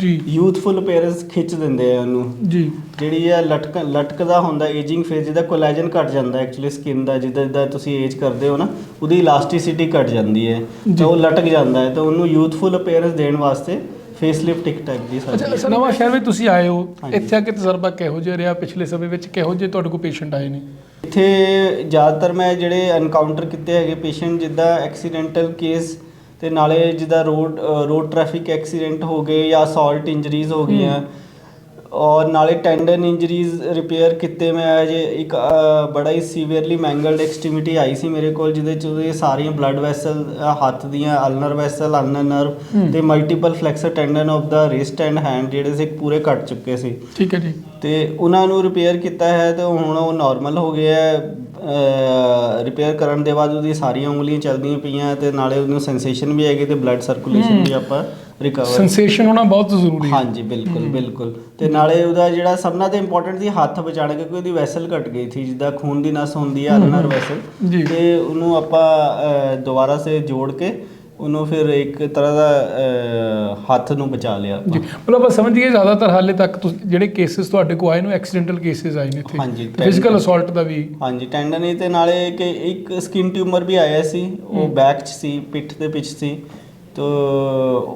ਜੀ। ਯੂਥਫੁਲ ਅਪੀਅਰੈਂਸ ਖਿੱਚ ਦਿੰਦੇ ਆ ਉਹਨੂੰ। ਜੀ। ਜਿਹੜੀ ਇਹ ਲਟਕ ਲਟਕਦਾ ਹੁੰਦਾ ਏਜਿੰਗ ਫੇਜ਼ ਜਿਹਦਾ ਕੋਲੇਜਨ ਘਟ ਜਾਂਦਾ ਐਕਚੁਅਲੀ ਸਕਿਨ ਦਾ ਜਿੱਦਾਂ ਜਿੱਦਾਂ ਤੁਸੀਂ ਏਜ ਕਰਦੇ ਹੋ ਨਾ ਉਹਦੀ ਇਲਾਸਟਿਸਿਟੀ ਘਟ ਜਾਂਦੀ ਹੈ। ਤਾਂ ਉਹ ਲਟਕ ਜਾਂਦਾ ਹੈ। ਤਾਂ ਉਹਨੂੰ ਯੂਥਫੁਲ ਅਪੀਅਰੈਂਸ ਦੇਣ ਵਾਸਤੇ ਫੇਸ ਲਿਫਟ ਇੱਕ ਟਾਈਪ ਦੀ ਸਰਜਰੀ ਅੱਛਾ ਨਵਾਂ ਸ਼ਹਿਰ ਵਿੱਚ ਤੁਸੀਂ ਆਏ ਹੋ। ਇੱਥੇ ਆ ਕੇ ਤਜਰਬਾ ਕਿਹੋ ਜਿਹਾ ਰਿਹਾ? ਪਿਛਲੇ ਸਮੇਂ ਵਿੱਚ ਕਿਹੋ ਜਿਹੇ ਤੁਹਾਡੇ ਕੋਲ ਪੇਸ਼ੈਂਟ ਆਏ ਨੇ? ਇੱਥੇ ਜ਼ਿਆਦਾਤਰ ਮੈਂ ਜਿਹੜੇ ਐਨਕਾਊਂਟਰ ਕੀਤੇ ਹੈਗੇ ਪੇਸ਼ੈਂਟ ਜਿੱਦਾਂ ਐਕਸੀਡੈਂਟਲ ਕੇਸ ਤੇ ਨਾਲੇ ਜਿੱਦਾਂ ਰੋਡ ਰੋਡ ਟ੍ਰੈਫਿਕ ਐਕਸੀਡੈਂਟ ਹੋ ਗਏ ਜਾਂ ਅਸੌਲਟ ਇੰਜਰੀਜ਼ ਹੋ ਗਈਆਂ ਔਰ ਨਾਲੇ ਟੈਂਡਨ ਇੰਜਰੀਜ਼ ਰਿਪੇਅਰ ਕੀਤੇ ਮੈਂ ਅਜੇ ਇੱਕ ਅ, ਬੜਾ ਹੀ ਸੀਵੀਅਰਲੀ ਮੈਂਗਲਡ ਐਕਸਟ੍ਰੀਮਿਟੀ ਆਈ ਸੀ ਮੇਰੇ ਕੋਲ ਜਿਹਦੇ ਚ ਉਹਦੇ ਸਾਰੀਆਂ ਬਲੱਡ ਵੈਸਲ ਹੱਥ ਦੀਆਂ ਅਲਨਰ ਵੈਸਲ ਅਲਨਰ ਨਰਵ। ਤੇ multiple flexor tendon of the wrist and hand ਜਿਹੜੇ ਸੀ ਪੂਰੇ ਕੱਟ ਚੁੱਕੇ ਸੀ। ਠੀਕ ਹੈ ਜੀ। ਤੇ ਉਹਨਾਂ ਨੂੰ ਰਿਪੇਅਰ ਕੀਤਾ ਹੈ ਤੇ ਹੁਣ ਉਹ ਨਾਰਮਲ ਹੋ ਗਿਆ ਹੈ ਰਿਪੇਅਰ ਕਰਨ ਦੇ ਬਾਅਦ ਉਹਦੀ ਸਾਰੀਆਂ ਉਂਗਲੀਆਂ ਚੱਲਦੀਆਂ ਪਈਆਂ ਤੇ ਨਾਲੇ ਉਹਨੂੰ ਸੈਂਸੇਸ਼ਨ ਵੀ ਹੈਗੀ ਤੇ ਬਲੱਡ ਸਰਕੂਲੇਸ਼ਨ ਵੀ ਆਪਾਂ ਰਿਕਵਰ ਸੈਂਸੇਸ਼ਨ ਹੋਣਾ ਬਹੁਤ ਜ਼ਰੂਰੀ ਹੈ। ਹਾਂਜੀ ਬਿਲਕੁਲ ਬਿਲਕੁਲ। ਤੇ ਨਾਲੇ ਉਹਦਾ ਜਿਹੜਾ ਸਭਨਾਂ ਤੋਂ ਇੰਪੋਰਟੈਂਟ ਸੀ ਹੱਥ ਬਚਾਉਣਾ ਕਿਉਂਕਿ ਉਹਦੀ ਵੈਸਲ ਘਟ ਗਈ ਸੀ ਜਿੱਦਾਂ ਖੂਨ ਦੀ ਨਸ ਹੁੰਦੀ ਹੈ ਅਲਨਰ ਵੈਸਲ। ਤੇ ਉਹਨੂੰ ਆਪਾਂ ਦੁਬਾਰਾ ਸੇ ਜੋੜ ਕੇ ਉਹਨੂੰ ਫਿਰ ਇੱਕ ਤਰ੍ਹਾਂ ਦਾ ਹੱਥ ਨੂੰ ਬਚਾ ਲਿਆ। ਜੀ ਮਤਲਬ ਆਪਾਂ ਸਮਝੀਏ ਜ਼ਿਆਦਾਤਰ ਹਾਲੇ ਤੱਕ ਜਿਹੜੇ ਕੇਸਿਸ ਤੁਹਾਡੇ ਕੋਲ ਆਏ ਨੇ ਐਕਸੀਡੈਂਟਲ ਕੇਸਿਸ ਆਏ ਨੇ ਇੱਥੇ। ਹਾਂਜੀ, ਫਿਜ਼ੀਕਲ ਅਸੌਲਟ ਦਾ ਵੀ। ਹਾਂਜੀ ਟੈਂਡਨ ਤੇ ਨਾਲੇ ਕਿ ਇੱਕ ਸਕਿਨ ਟਿਊਮਰ ਵੀ ਆਇਆ ਸੀ ਉਹ ਬੈਕ 'ਚ ਸੀ ਪਿੱਠ ਦੇ ਵਿੱਚ ਸੀ। ਤੋ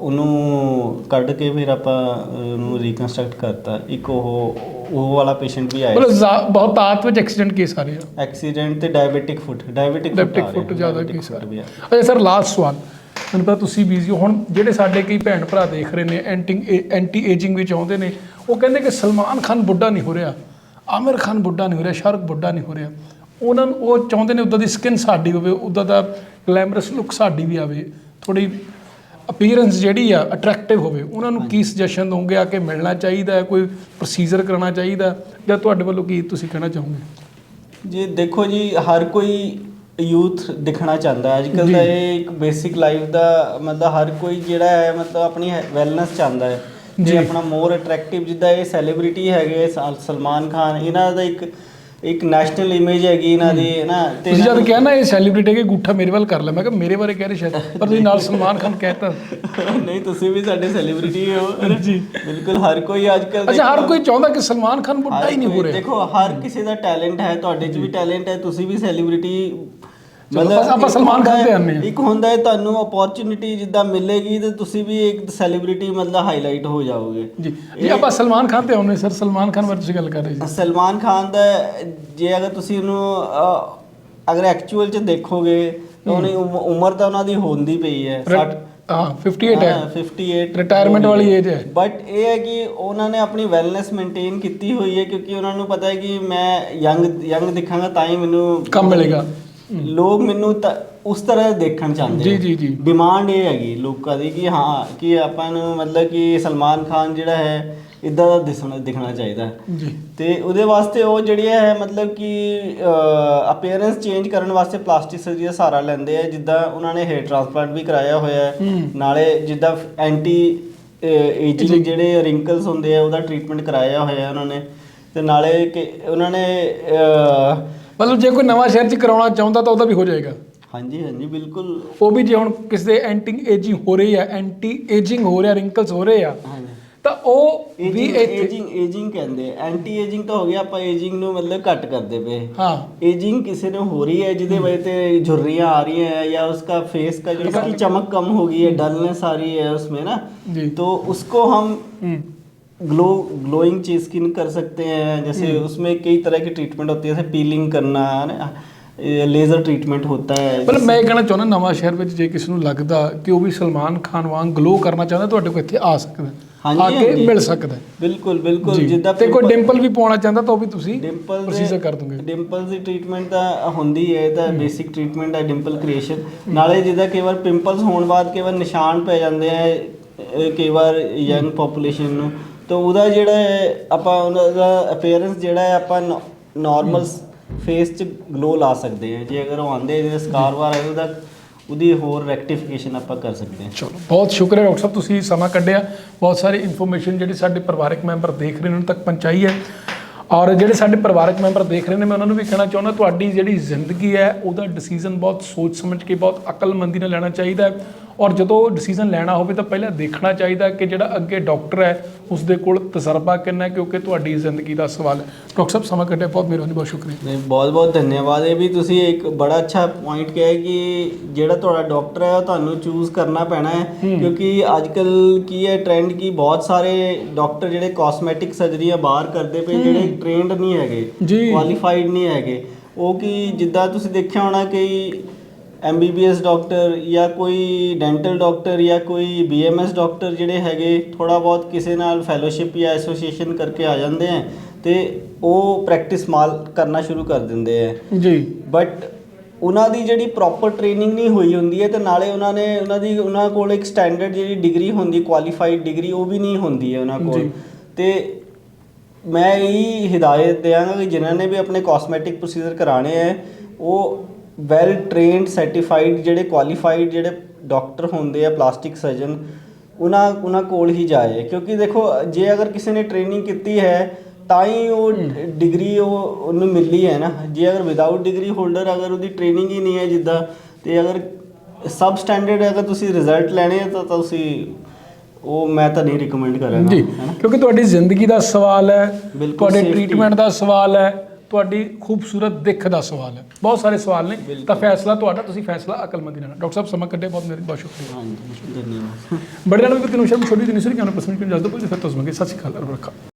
ਉਹਨੂੰ ਕੱਢ ਕੇ ਫਿਰ ਆਪਾਂ ਉਹਨੂੰ ਰੀਕਨਸਟਰਕਟ ਕਰਤਾ। ਇੱਕ ਉਹ ਉਹ ਵਾਲਾ ਪੇਸ਼ੈਂਟ ਵੀ ਆਇਆ ਮਤਲਬ ਬਹੁਤ ਤਾਤ ਵਿੱਚ ਐਕਸੀਡੈਂਟ ਕੇਸ ਆ ਰਹੇ। ਆ ਐਕਸੀਡੈਂਟ ਤੇ ਡਾਇਬੀਟਿਕ ਫੁੱਟ ਡਾਇਬੀਟਿਕ ਲੈਪਟਿਕ ਫੁੱਟ ਜ਼ਿਆਦਾ ਕੇਸ ਆ ਫੁੱਟ ਵੀ ਆ। ਅੱਛਾ ਸਰ ਲਾਸਟ ਸਵਾਲ। ਮੈਨੂੰ ਪਤਾ ਤੁਸੀਂ ਬੀਜ਼ੀ ਹੋ। ਹੁਣ ਜਿਹੜੇ ਸਾਡੇ ਕਈ ਭੈਣ ਭਰਾ ਦੇਖ ਰਹੇ ਨੇ ਐਂਟੀ ਐਂਟੀ ਏਜਿੰਗ ਵਿੱਚ ਆਉਂਦੇ ਨੇ ਉਹ ਕਹਿੰਦੇ ਕਿ ਸਲਮਾਨ ਖਾਨ ਬੁੱਢਾ ਨਹੀਂ ਹੋ ਰਿਹਾ ਆਮਿਰ ਖਾਨ ਬੁੱਢਾ ਨਹੀਂ ਹੋ ਰਿਹਾ ਸ਼ਾਹਰੁਖ ਬੁੱਢਾ ਨਹੀਂ ਹੋ ਰਿਹਾ। ਉਹਨਾਂ ਨੂੰ ਉਹ ਚਾਹੁੰਦੇ ਨੇ ਉਦਾਂ ਦੀ ਸਕਿਨ ਸਾਡੀ ਹੋਵੇ ਉਦਾਂ ਦਾ ਗਲੈਮਰਸ ਲੁੱਕ ਸਾਡੀ ਵੀ ਆਵੇ। ਥੋੜੀ ਅਪੀਅਰੈਂਸ ਜਿਹੜੀ ਆ ਅਟਰੈਕਟਿਵ ਹੋਵੇ ਉਹਨਾਂ ਨੂੰ ਕੀ ਸੁਜੈਸ਼ਨ ਦੋਗੇ ਆ ਕਿ ਮਿਲਣਾ ਚਾਹੀਦਾ ਹੈ ਕੋਈ ਪ੍ਰੋਸੀਜਰ ਕਰਾਉਣਾ ਚਾਹੀਦਾ? ਜਾਂ ਤੁਹਾਡੇ ਵੱਲੋਂ ਕੀ ਤੁਸੀਂ ਕਹਿਣਾ ਚਾਹੋਗੇ ਜੀ ਦੇਖੋ ਜੀ ਹਰ ਕੋਈ ਯੂਥ ਦਿਖਣਾ ਚਾਹੁੰਦਾ ਹੈ ਅੱਜ ਕੱਲ। ਦਾ ਇਹ ਇੱਕ ਬੇਸਿਕ ਲਾਈਫ ਦਾ ਮਤਲਬ ਹਰ ਕੋਈ ਜਿਹੜਾ ਹੈ ਮਤਲਬ ਆਪਣੀ ਵੈਲਨੈਸ ਚਾਹੁੰਦਾ ਹੈ ਜੀ। ਆਪਣਾ ਮੋਰ ਅਟਰੈਕਟਿਵ ਜਿੱਦਾਂ ਇਹ ਸੈਲੀਬ੍ਰਿਟੀ ਹੈਗੇ ਸਲ- ਸਲਮਾਨ ਖਾਨ ਇਹਨਾਂ ਦਾ ਇੱਕ ਇੱਕ ਨੈਸ਼ਨਲ ਇਮੇਜ ਹੈਗੀ ਇਹਨਾਂ ਦੀ ਹੈ। ਨਾ ਤੇ ਤੁਸੀਂ ਜਦ ਕਿਹਾ ਨਾ ਇਹ ਸੈਲੀਬ੍ਰਿਟੀ ਕਿ ਗੁੱਠਾ ਮੇਰੇ ਵੱਲ ਕਰ ਲੈ ਮੈਂ ਕਿਹਾ ਮੇਰੇ ਬਾਰੇ ਕਹਿ ਰਹੇ ਸ਼ਾਇਦ ਪਰ ਤੁਸੀਂ ਨਾਲ ਸਲਮਾਨ ਖਾਨ ਕਹਿਤਾ (laughs) ਨਹੀਂ ਤੁਸੀਂ ਵੀ ਸਾਡੇ ਸੈਲੀਬ੍ਰਿਟੀ ਹੋ। ਜੀ। ਬਿਲਕੁਲ ਹਰ ਕੋਈ ਅੱਜ ਕੱਲ ਅੱਛਾ ਹਰ ਕੋਈ ਚਾਹੁੰਦਾ ਕਿ ਸਲਮਾਨ ਖਾਨ ਬੁੱਢਾ ਹੀ ਨਹੀਂ ਹੋ ਰਿਹਾ। ਦੇਖੋ ਹਰ ਕਿਸੇ ਦਾ ਟੈਲੈਂਟ ਹੈ ਤੁਹਾਡੇ 'ਚ ਵੀ ਟੈਲੈਂਟ ਹੈ ਤੁਸੀਂ ਵੀ ਸੈਲੀਬ੍ਰਿਟੀ ਮਤਲਬ ਆਪਾਂ ਸਲਮਾਨ ਖਾਨ ਤੇ ਆਨੇ ਇੱਕ ਹੁੰਦਾ ਹੈ ਤੁਹਾਨੂੰ ਓਪਰਚ्युनिटी ਜਿੱਦਾਂ ਮਿਲੇਗੀ ਤੇ ਤੁਸੀਂ ਵੀ ਇੱਕ ਸੈਲੀਬ੍ਰਿਟੀ ਮਤਲਬ ਹਾਈਲਾਈਟ ਹੋ ਜਾਓਗੇ। ਜੀ ਆਪਾਂ ਸਲਮਾਨ ਖਾਨ ਤੇ ਆਉਨੇ ਸਰ। ਸਲਮਾਨ ਖਾਨ ਬਾਰੇ ਗੱਲ ਕਰ ਰਹੇ ਸੀ। ਸਲਮਾਨ ਖਾਨ ਦਾ ਜੇ ਅਗਰ ਤੁਸੀਂ ਉਹਨੂੰ ਅਗਰ ਐਕਚੁਅਲ ਚ ਦੇਖੋਗੇ ਤਾਂ ਉਹਨੇ ਉਮਰ ਤਾਂ ਉਹਨਾਂ ਦੀ ਹੁੰਦੀ ਪਈ ਹੈ। 60 ਹਾਂ 58 58 ਰਿਟਾਇਰਮੈਂਟ ਵਾਲੀ ਏਜ ਹੈ। ਬਟ ਇਹ ਹੈ ਕਿ ਉਹਨਾਂ ਨੇ ਆਪਣੀ ਵੈਲਨੈਸ ਮੇਨਟੇਨ ਕੀਤੀ ਹੋਈ ਹੈ ਕਿਉਂਕਿ ਉਹਨਾਂ ਨੂੰ ਪਤਾ ਹੈ ਕਿ ਮੈਂ ਯੰਗ ਯੰਗ ਦਿਖਾਂਗਾ ਤਾਂ ਹੀ ਮੈਨੂੰ ਕੰਮ ਮਿਲੇਗਾ। ਲੋਕ ਮੈਨੂੰ ਉਸ ਤਰ੍ਹਾਂ ਦੇਖਣ ਚਾਹੁੰਦੇ ਜੀ। ਜੀ, ਜੀ। ਡਿਮਾਂਡ ਇਹ ਹੈਗੀ ਲੋਕਾਂ ਦੀ ਕਿ ਹਾਂ ਕਿ ਆਪਾਂ ਨੂੰ ਮਤਲਬ ਕਿ ਸਲਮਾਨ ਖਾਨ ਜਿਹੜਾ ਹੈ ਇਦਾਂ ਦਾ ਦਿਸਣਾ ਦਿਖਣਾ ਚਾਹੀਦਾ। ਜੀ ਤੇ ਉਹਦੇ ਵਾਸਤੇ ਉਹ ਜਿਹੜੀ ਹੈ ਮਤਲਬ ਕਿ ਅਪੀਅਰੈਂਸ ਚੇਂਜ ਕਰਨ ਵਾਸਤੇ ਪਲਾਸਟਿਕ ਸਰਜਰੀ ਦਾ ਸਹਾਰਾ ਲੈਂਦੇ ਆ ਜਿੱਦਾਂ ਉਹਨਾਂ ਨੇ ਹੇਅਰ ਟ੍ਰਾਂਸਪਲਾਂਟ ਵੀ ਕਰਾਇਆ ਹੋਇਆ ਹੈ। ਨਾਲੇ ਜਿੱਦਾਂ ਐਂਟੀ ਏਜਿੰਗ ਜਿਹੜੇ ਰਿੰਕਲਸ ਹੁੰਦੇ ਆ ਉਹਦਾ ਟ੍ਰੀਟਮੈਂਟ ਕਰਾਇਆ ਹੋਇਆ ਉਹਨਾਂ ਨੇ ਤੇ ਨਾਲੇ ਕਿ ਉਹਨਾਂ ਨੇ ਮਤਲਬ ਜੇ ਕੋਈ ਨਵਾਂ ਸ਼ਹਿਰ ਚ ਕਰਾਉਣਾ ਚਾਹੁੰਦਾ ਤਾਂ ਉਹਦਾ ਵੀ ਹੋ ਜਾਏਗਾ ਹਾਂਜੀ ਹਾਂਜੀ ਬਿਲਕੁਲ ਉਹ ਵੀ ਜੇ ਹੁਣ ਕਿਸੇ ਦੇ ਐਂਟੀ ਏਜਿੰਗ ਹੋ ਰਹੀ ਹੈ ਐਂਟੀ ਏਜਿੰਗ ਹੋ ਰਿਹਾ ਰਿੰਕਲਸ ਹੋ ਰਹੇ ਆ ਹਾਂਜੀ ਤਾਂ ਉਹ ਵੀ ਏਜਿੰਗ ਇੱਥੇ ਏਜਿੰਗ ਏਜਿੰਗ ਕਹਿੰਦੇ ਐਂਟੀ ਏਜਿੰਗ ਤਾਂ ਹੋ ਗਿਆ ਆਪਾਂ ਏਜਿੰਗ ਨੂੰ ਮਤਲਬ ਘੱਟ ਕਰਦੇ ਪਏ ਹਾਂ एजिंग किसी ने हो रही है जिसकी वजह से झुर्रियाँ आ रही हैं या उसका फेस का जो इसकी चमक कम हो गई है डलनेस आ रही है उसमें ना जी। तो उसको हम ਹੂੰ ग्लो ग्लोइंग चीज स्किन कर सकते हैं जैसे उसमें कई तरह की ट्रीटमेंट होती है जैसे पीलिंग करना है ਲੇਜ਼ਰ ਟ੍ਰੀਟਮੈਂਟ ਹੁੰਦਾ ਹੈ ਪਰ ਮੈਂ ਕਹਿਣਾ ਚਾਹੁੰਦਾ ਨਵਾਂ ਸ਼ਹਿਰ ਵਿੱਚ ਜੇ ਕਿਸੇ ਨੂੰ ਲੱਗਦਾ ਕਿ ਉਹ ਵੀ ਸਲਮਾਨ ਖਾਨ ਵਾਂਗ ਗਲੋ ਕਰਨਾ ਚਾਹੁੰਦਾ ਤੁਹਾਡੇ ਕੋਲ ਇੱਥੇ ਆ ਸਕਦਾ ਆ ਕੇ ਮਿਲ ਸਕਦਾ ਬਿਲਕੁਲ ਬਿਲਕੁਲ ਜਿੱਦਾਂ ਤੇ ਕੋਈ ਡਿੰਪਲ ਵੀ ਪਾਉਣਾ ਚਾਹੁੰਦਾ ਤਾਂ ਉਹ ਵੀ ਤੁਸੀਂ ਡਿੰਪਲ ਪ੍ਰੋਸੀਜਰ ਕਰ ਦੋਗੇ ਡਿੰਪਲ ਦੀ ਟ੍ਰੀਟਮੈਂਟ ਤਾਂ ਹੁੰਦੀ ਹੈ ਇਹ ਤਾਂ ਬੇਸਿਕ ਟ੍ਰੀਟਮੈਂਟ ਹੈ ਡਿੰਪਲ ਕ੍ਰੀਏਸ਼ਨ ਨਾਲੇ ਜਿੱਦਾਂ ਕਈ ਵਾਰ ਪਿੰਪਲਸ ਹੋਣ ਬਾਅਦ ਕਈ ਵਾਰ ਨਿਸ਼ਾਨ ਪੈ ਜਾਂਦੇ ਆ ਕਈ ਵਾਰ ਯੰਗ ਪੋਪੂਲੇਸ਼ਨ ਨੂੰ ਤਾਂ ਉਹਦਾ ਜਿਹੜਾ ਹੈ ਆਪਾਂ ਉਹਨਾਂ ਦਾ ਅਪੀਅਰੈਂਸ ਜਿਹੜਾ ਹੈ ਆਪਾਂ ਨਾਰਮਲ ਫੇਸ 'ਚ ਗਲੋ ਲਾ ਸਕਦੇ ਹਾਂ। ਜੇ ਅਗਰ ਉਹ ਆਂਦੇ ਜਿਹਦੇ ਸਕਾਰ ਵਾਰ ਹੈ ਉਹਦਾ ਉਹਦੀ ਹੋਰ ਰੈਕਟੀਫਿਕੇਸ਼ਨ ਆਪਾਂ ਕਰ ਸਕਦੇ ਹਾਂ। ਚਲੋ ਬਹੁਤ ਸ਼ੁਕਰ ਹੈ ਡਾਕਟਰ ਸਾਹਿਬ ਤੁਸੀਂ ਸਮਾਂ ਕੱਢਿਆ। ਬਹੁਤ ਸਾਰੀ ਇਨਫੋਰਮੇਸ਼ਨ ਜਿਹੜੀ ਸਾਡੇ ਪਰਿਵਾਰਕ ਮੈਂਬਰ ਦੇਖ ਰਹੇ ਨੇ ਉਹਨਾਂ ਤੱਕ ਪਹੁੰਚਾਈ ਹੈ। ਔਰ ਜਿਹੜੇ ਸਾਡੇ ਪਰਿਵਾਰਕ ਮੈਂਬਰ ਦੇਖ ਰਹੇ ਨੇ ਮੈਂ ਉਹਨਾਂ ਨੂੰ ਵੀ ਕਹਿਣਾ ਚਾਹੁੰਦਾ ਤੁਹਾਡੀ ਜਿਹੜੀ ਜ਼ਿੰਦਗੀ ਹੈ ਉਹਦਾ ਡਿਸੀਜਨ ਬਹੁਤ ਸੋਚ ਸਮਝ ਕੇ ਬਹੁਤ ਅਕਲਮੰਦੀ ਨਾਲ ਲੈਣਾ ਚਾਹੀਦਾ ਹੈ। ਔਰ ਜਦੋਂ ਡਿਸੀਜਨ ਲੈਣਾ ਹੋਵੇ ਤਾਂ ਪਹਿਲਾਂ ਦੇਖਣਾ ਚਾਹੀਦਾ ਕਿ ਜਿਹੜਾ ਅੱਗੇ ਡਾਕਟਰ ਹੈ ਉਸ ਦੇ ਕੋਲ ਤਜਰਬਾ ਕਿੰਨਾ ਹੈ ਕਿਉਂਕਿ ਤੁਹਾਡੀ ਜ਼ਿੰਦਗੀ ਦਾ ਸਵਾਲ ਹੈ। ਡਾਕਟਰ ਸਾਹਿਬ ਸਮਾਂ ਕੱਢਿਆ ਬਹੁਤ ਮਿਹਰਬਾਨੀ ਬਹੁਤ ਸ਼ੁਕਰੀਆ। ਨਹੀਂ ਬਹੁਤ ਬਹੁਤ ਧੰਨਵਾਦ। ਇਹ ਵੀ ਤੁਸੀਂ ਇੱਕ ਬੜਾ ਅੱਛਾ ਪੁਆਇੰਟ ਕਿਹਾ ਹੈ ਕਿ ਜਿਹੜਾ ਤੁਹਾਡਾ ਡਾਕਟਰ ਹੈ ਉਹ ਤੁਹਾਨੂੰ ਚੂਜ਼ ਕਰਨਾ ਪੈਣਾ ਹੈ। ਕਿਉਂਕਿ ਅੱਜ ਕੱਲ ਕੀ ਹੈ ਟ੍ਰੈਂਡ ਕੀ ਬਹੁਤ ਸਾਰੇ ਡਾਕਟਰ ਜਿਹੜੇ ਕਾਸਮੈਟਿਕ ਸਰਜਰੀਆਂ ਬਾਹਰ ਕਰਦੇ ਪਏ ਜਿਹੜੇ ਟ੍ਰੇਨਡ ਨਹੀਂ ਹੈਗੇ। ਕੁਆਲੀਫਾਈਡ ਨਹੀਂ ਹੈਗੇ। ਉਹ ਕੀ ਜਿੱਦਾਂ ਤੁਸੀਂ ਦੇਖਿਆ ਹੋਣਾ ਕਿ ਐਮਬੀਬੀਐਸ ਡਾਕਟਰ ਜਾਂ ਕੋਈ ਡੈਂਟਲ ਡਾਕਟਰ ਜਾਂ ਕੋਈ ਬੀਐਮਐਸ ਡਾਕਟਰ ਜਿਹੜੇ ਹੈਗੇ ਥੋੜਾ ਬਹੁਤ ਕਿਸੇ ਨਾਲ ਫੈਲੋਸ਼ਿਪ ਜਾਂ ਐਸੋਸੀਏਸ਼ਨ ਕਰਕੇ ਆ ਜਾਂਦੇ ਆ ਤੇ ਉਹ ਪ੍ਰੈਕਟਿਸ ਮਾਲ ਕਰਨਾ ਸ਼ੁਰੂ ਕਰ ਦਿੰਦੇ ਆ। ਜੀ। ਬਟ ਉਹਨਾਂ ਦੀ ਜਿਹੜੀ ਪ੍ਰੋਪਰ ਟ੍ਰੇਨਿੰਗ ਨਹੀਂ ਹੋਈ ਹੁੰਦੀ ਹੈ ਤੇ ਨਾਲੇ ਉਹਨਾਂ ਨੇ ਉਹਨਾਂ ਦੀ ਉਹਨਾਂ ਕੋਲ ਇੱਕ ਸਟੈਂਡਰਡ ਜਿਹੜੀ ਡਿਗਰੀ ਹੁੰਦੀ ਕੁਆਲੀਫਾਈਡ ਡਿਗਰੀ ਉਹ ਵੀ ਨਹੀਂ ਹੁੰਦੀ ਹੈ ਉਹਨਾਂ ਕੋਲ। ਤੇ ਮੈਂ ਇਹ ਹਿਦਾਇਤ ਦਿਆਂਗਾ ਕਿ ਜਿਨ੍ਹਾਂ ਨੇ ਵੀ ਆਪਣੇ ਕਾਸਮੈਟਿਕ ਪ੍ਰੋਸੀਜਰ ਕਰਾਣੇ ਹੈ ਉਹ ਵੈਲ ਟ੍ਰੇਨਡ ਸਰਟੀਫਾਈਡ ਜਿਹੜੇ ਕੁਆਲੀਫਾਈਡ ਜਿਹੜੇ ਡਾਕਟਰ ਹੁੰਦੇ ਆ ਪਲਾਸਟਿਕ ਸਰਜਨ ਉਹਨਾਂ ਉਹਨਾਂ ਕੋਲ ਹੀ ਜਾਏ। ਕਿਉਂਕਿ ਦੇਖੋ ਜੇ ਅਗਰ ਕਿਸੇ ਨੇ ਟ੍ਰੇਨਿੰਗ ਕੀਤੀ ਹੈ ਤਾਂ ਹੀ ਉਹ ਡਿਗਰੀ ਉਹ ਉਹਨੂੰ ਮਿਲੀ ਹੈ ਨਾ। ਜੇ ਅਗਰ ਵਿਦਆਊਟ ਡਿਗਰੀ ਹੋਲਡਰ ਅਗਰ ਉਹਦੀ ਟ੍ਰੇਨਿੰਗ ਹੀ ਨਹੀਂ ਹੈ ਜਿੱਦਾਂ ਤੇ ਅਗਰ ਸਬ ਸਟੈਂਡਰਡ ਅਗਰ ਤੁਸੀਂ ਰਿਜ਼ਲਟ ਲੈਣੇ ਆ ਤਾਂ ਤੁਸੀਂ ਉਹ ਮੈਂ ਤਾਂ ਨਹੀਂ ਰਿਕਮੈਂਡ ਕਰਾਂਗਾ ਜੀ ਕਿਉਂਕਿ ਤੁਹਾਡੀ ਜ਼ਿੰਦਗੀ ਦਾ ਸਵਾਲ ਹੈ ਤੁਹਾਡੇ। ਟ੍ਰੀਟਮੈਂਟ ਦਾ ਸਵਾਲ ਹੈ। ਤੁਹਾਡੀ ਖੂਬਸੂਰਤ ਦਿੱਖ ਦਾ ਸਵਾਲ ਹੈ। ਬਹੁਤ ਸਾਰੇ ਸਵਾਲ ਨੇ। ਤਾਂ ਫੈਸਲਾ ਤੁਹਾਡਾ ਤੁਸੀਂ ਫੈਸਲਾ ਅਕਲਮੰਦੀ ਨਾਲ। ਡਾਕਟਰ ਸਾਹਿਬ ਸਮਾਂ ਕੱਢੇ ਬਹੁਤ ਮੇਰੇ ਬਹੁਤ ਸ਼ੁਕਰੀਆ। ਧੰਨਵਾਦ। ਬੜੇ ਨਾਲ ਵੀ ਤੈਨੂੰ ਸ਼ਰਮ ਛੋਟੀ ਜਿਹੀ ਨਹੀਂ ਸੀ ਕਿ ਉਹਨੇ ਪ੍ਰਸ਼ਨ ਕਿਉਂ ਜਲਦ ਬੋਲ ਫਿਰ ਤਸਮਗੇ ਸਤਿ ਸ਼੍ਰੀ ਅਕਾਲ ਰੱਖਾ।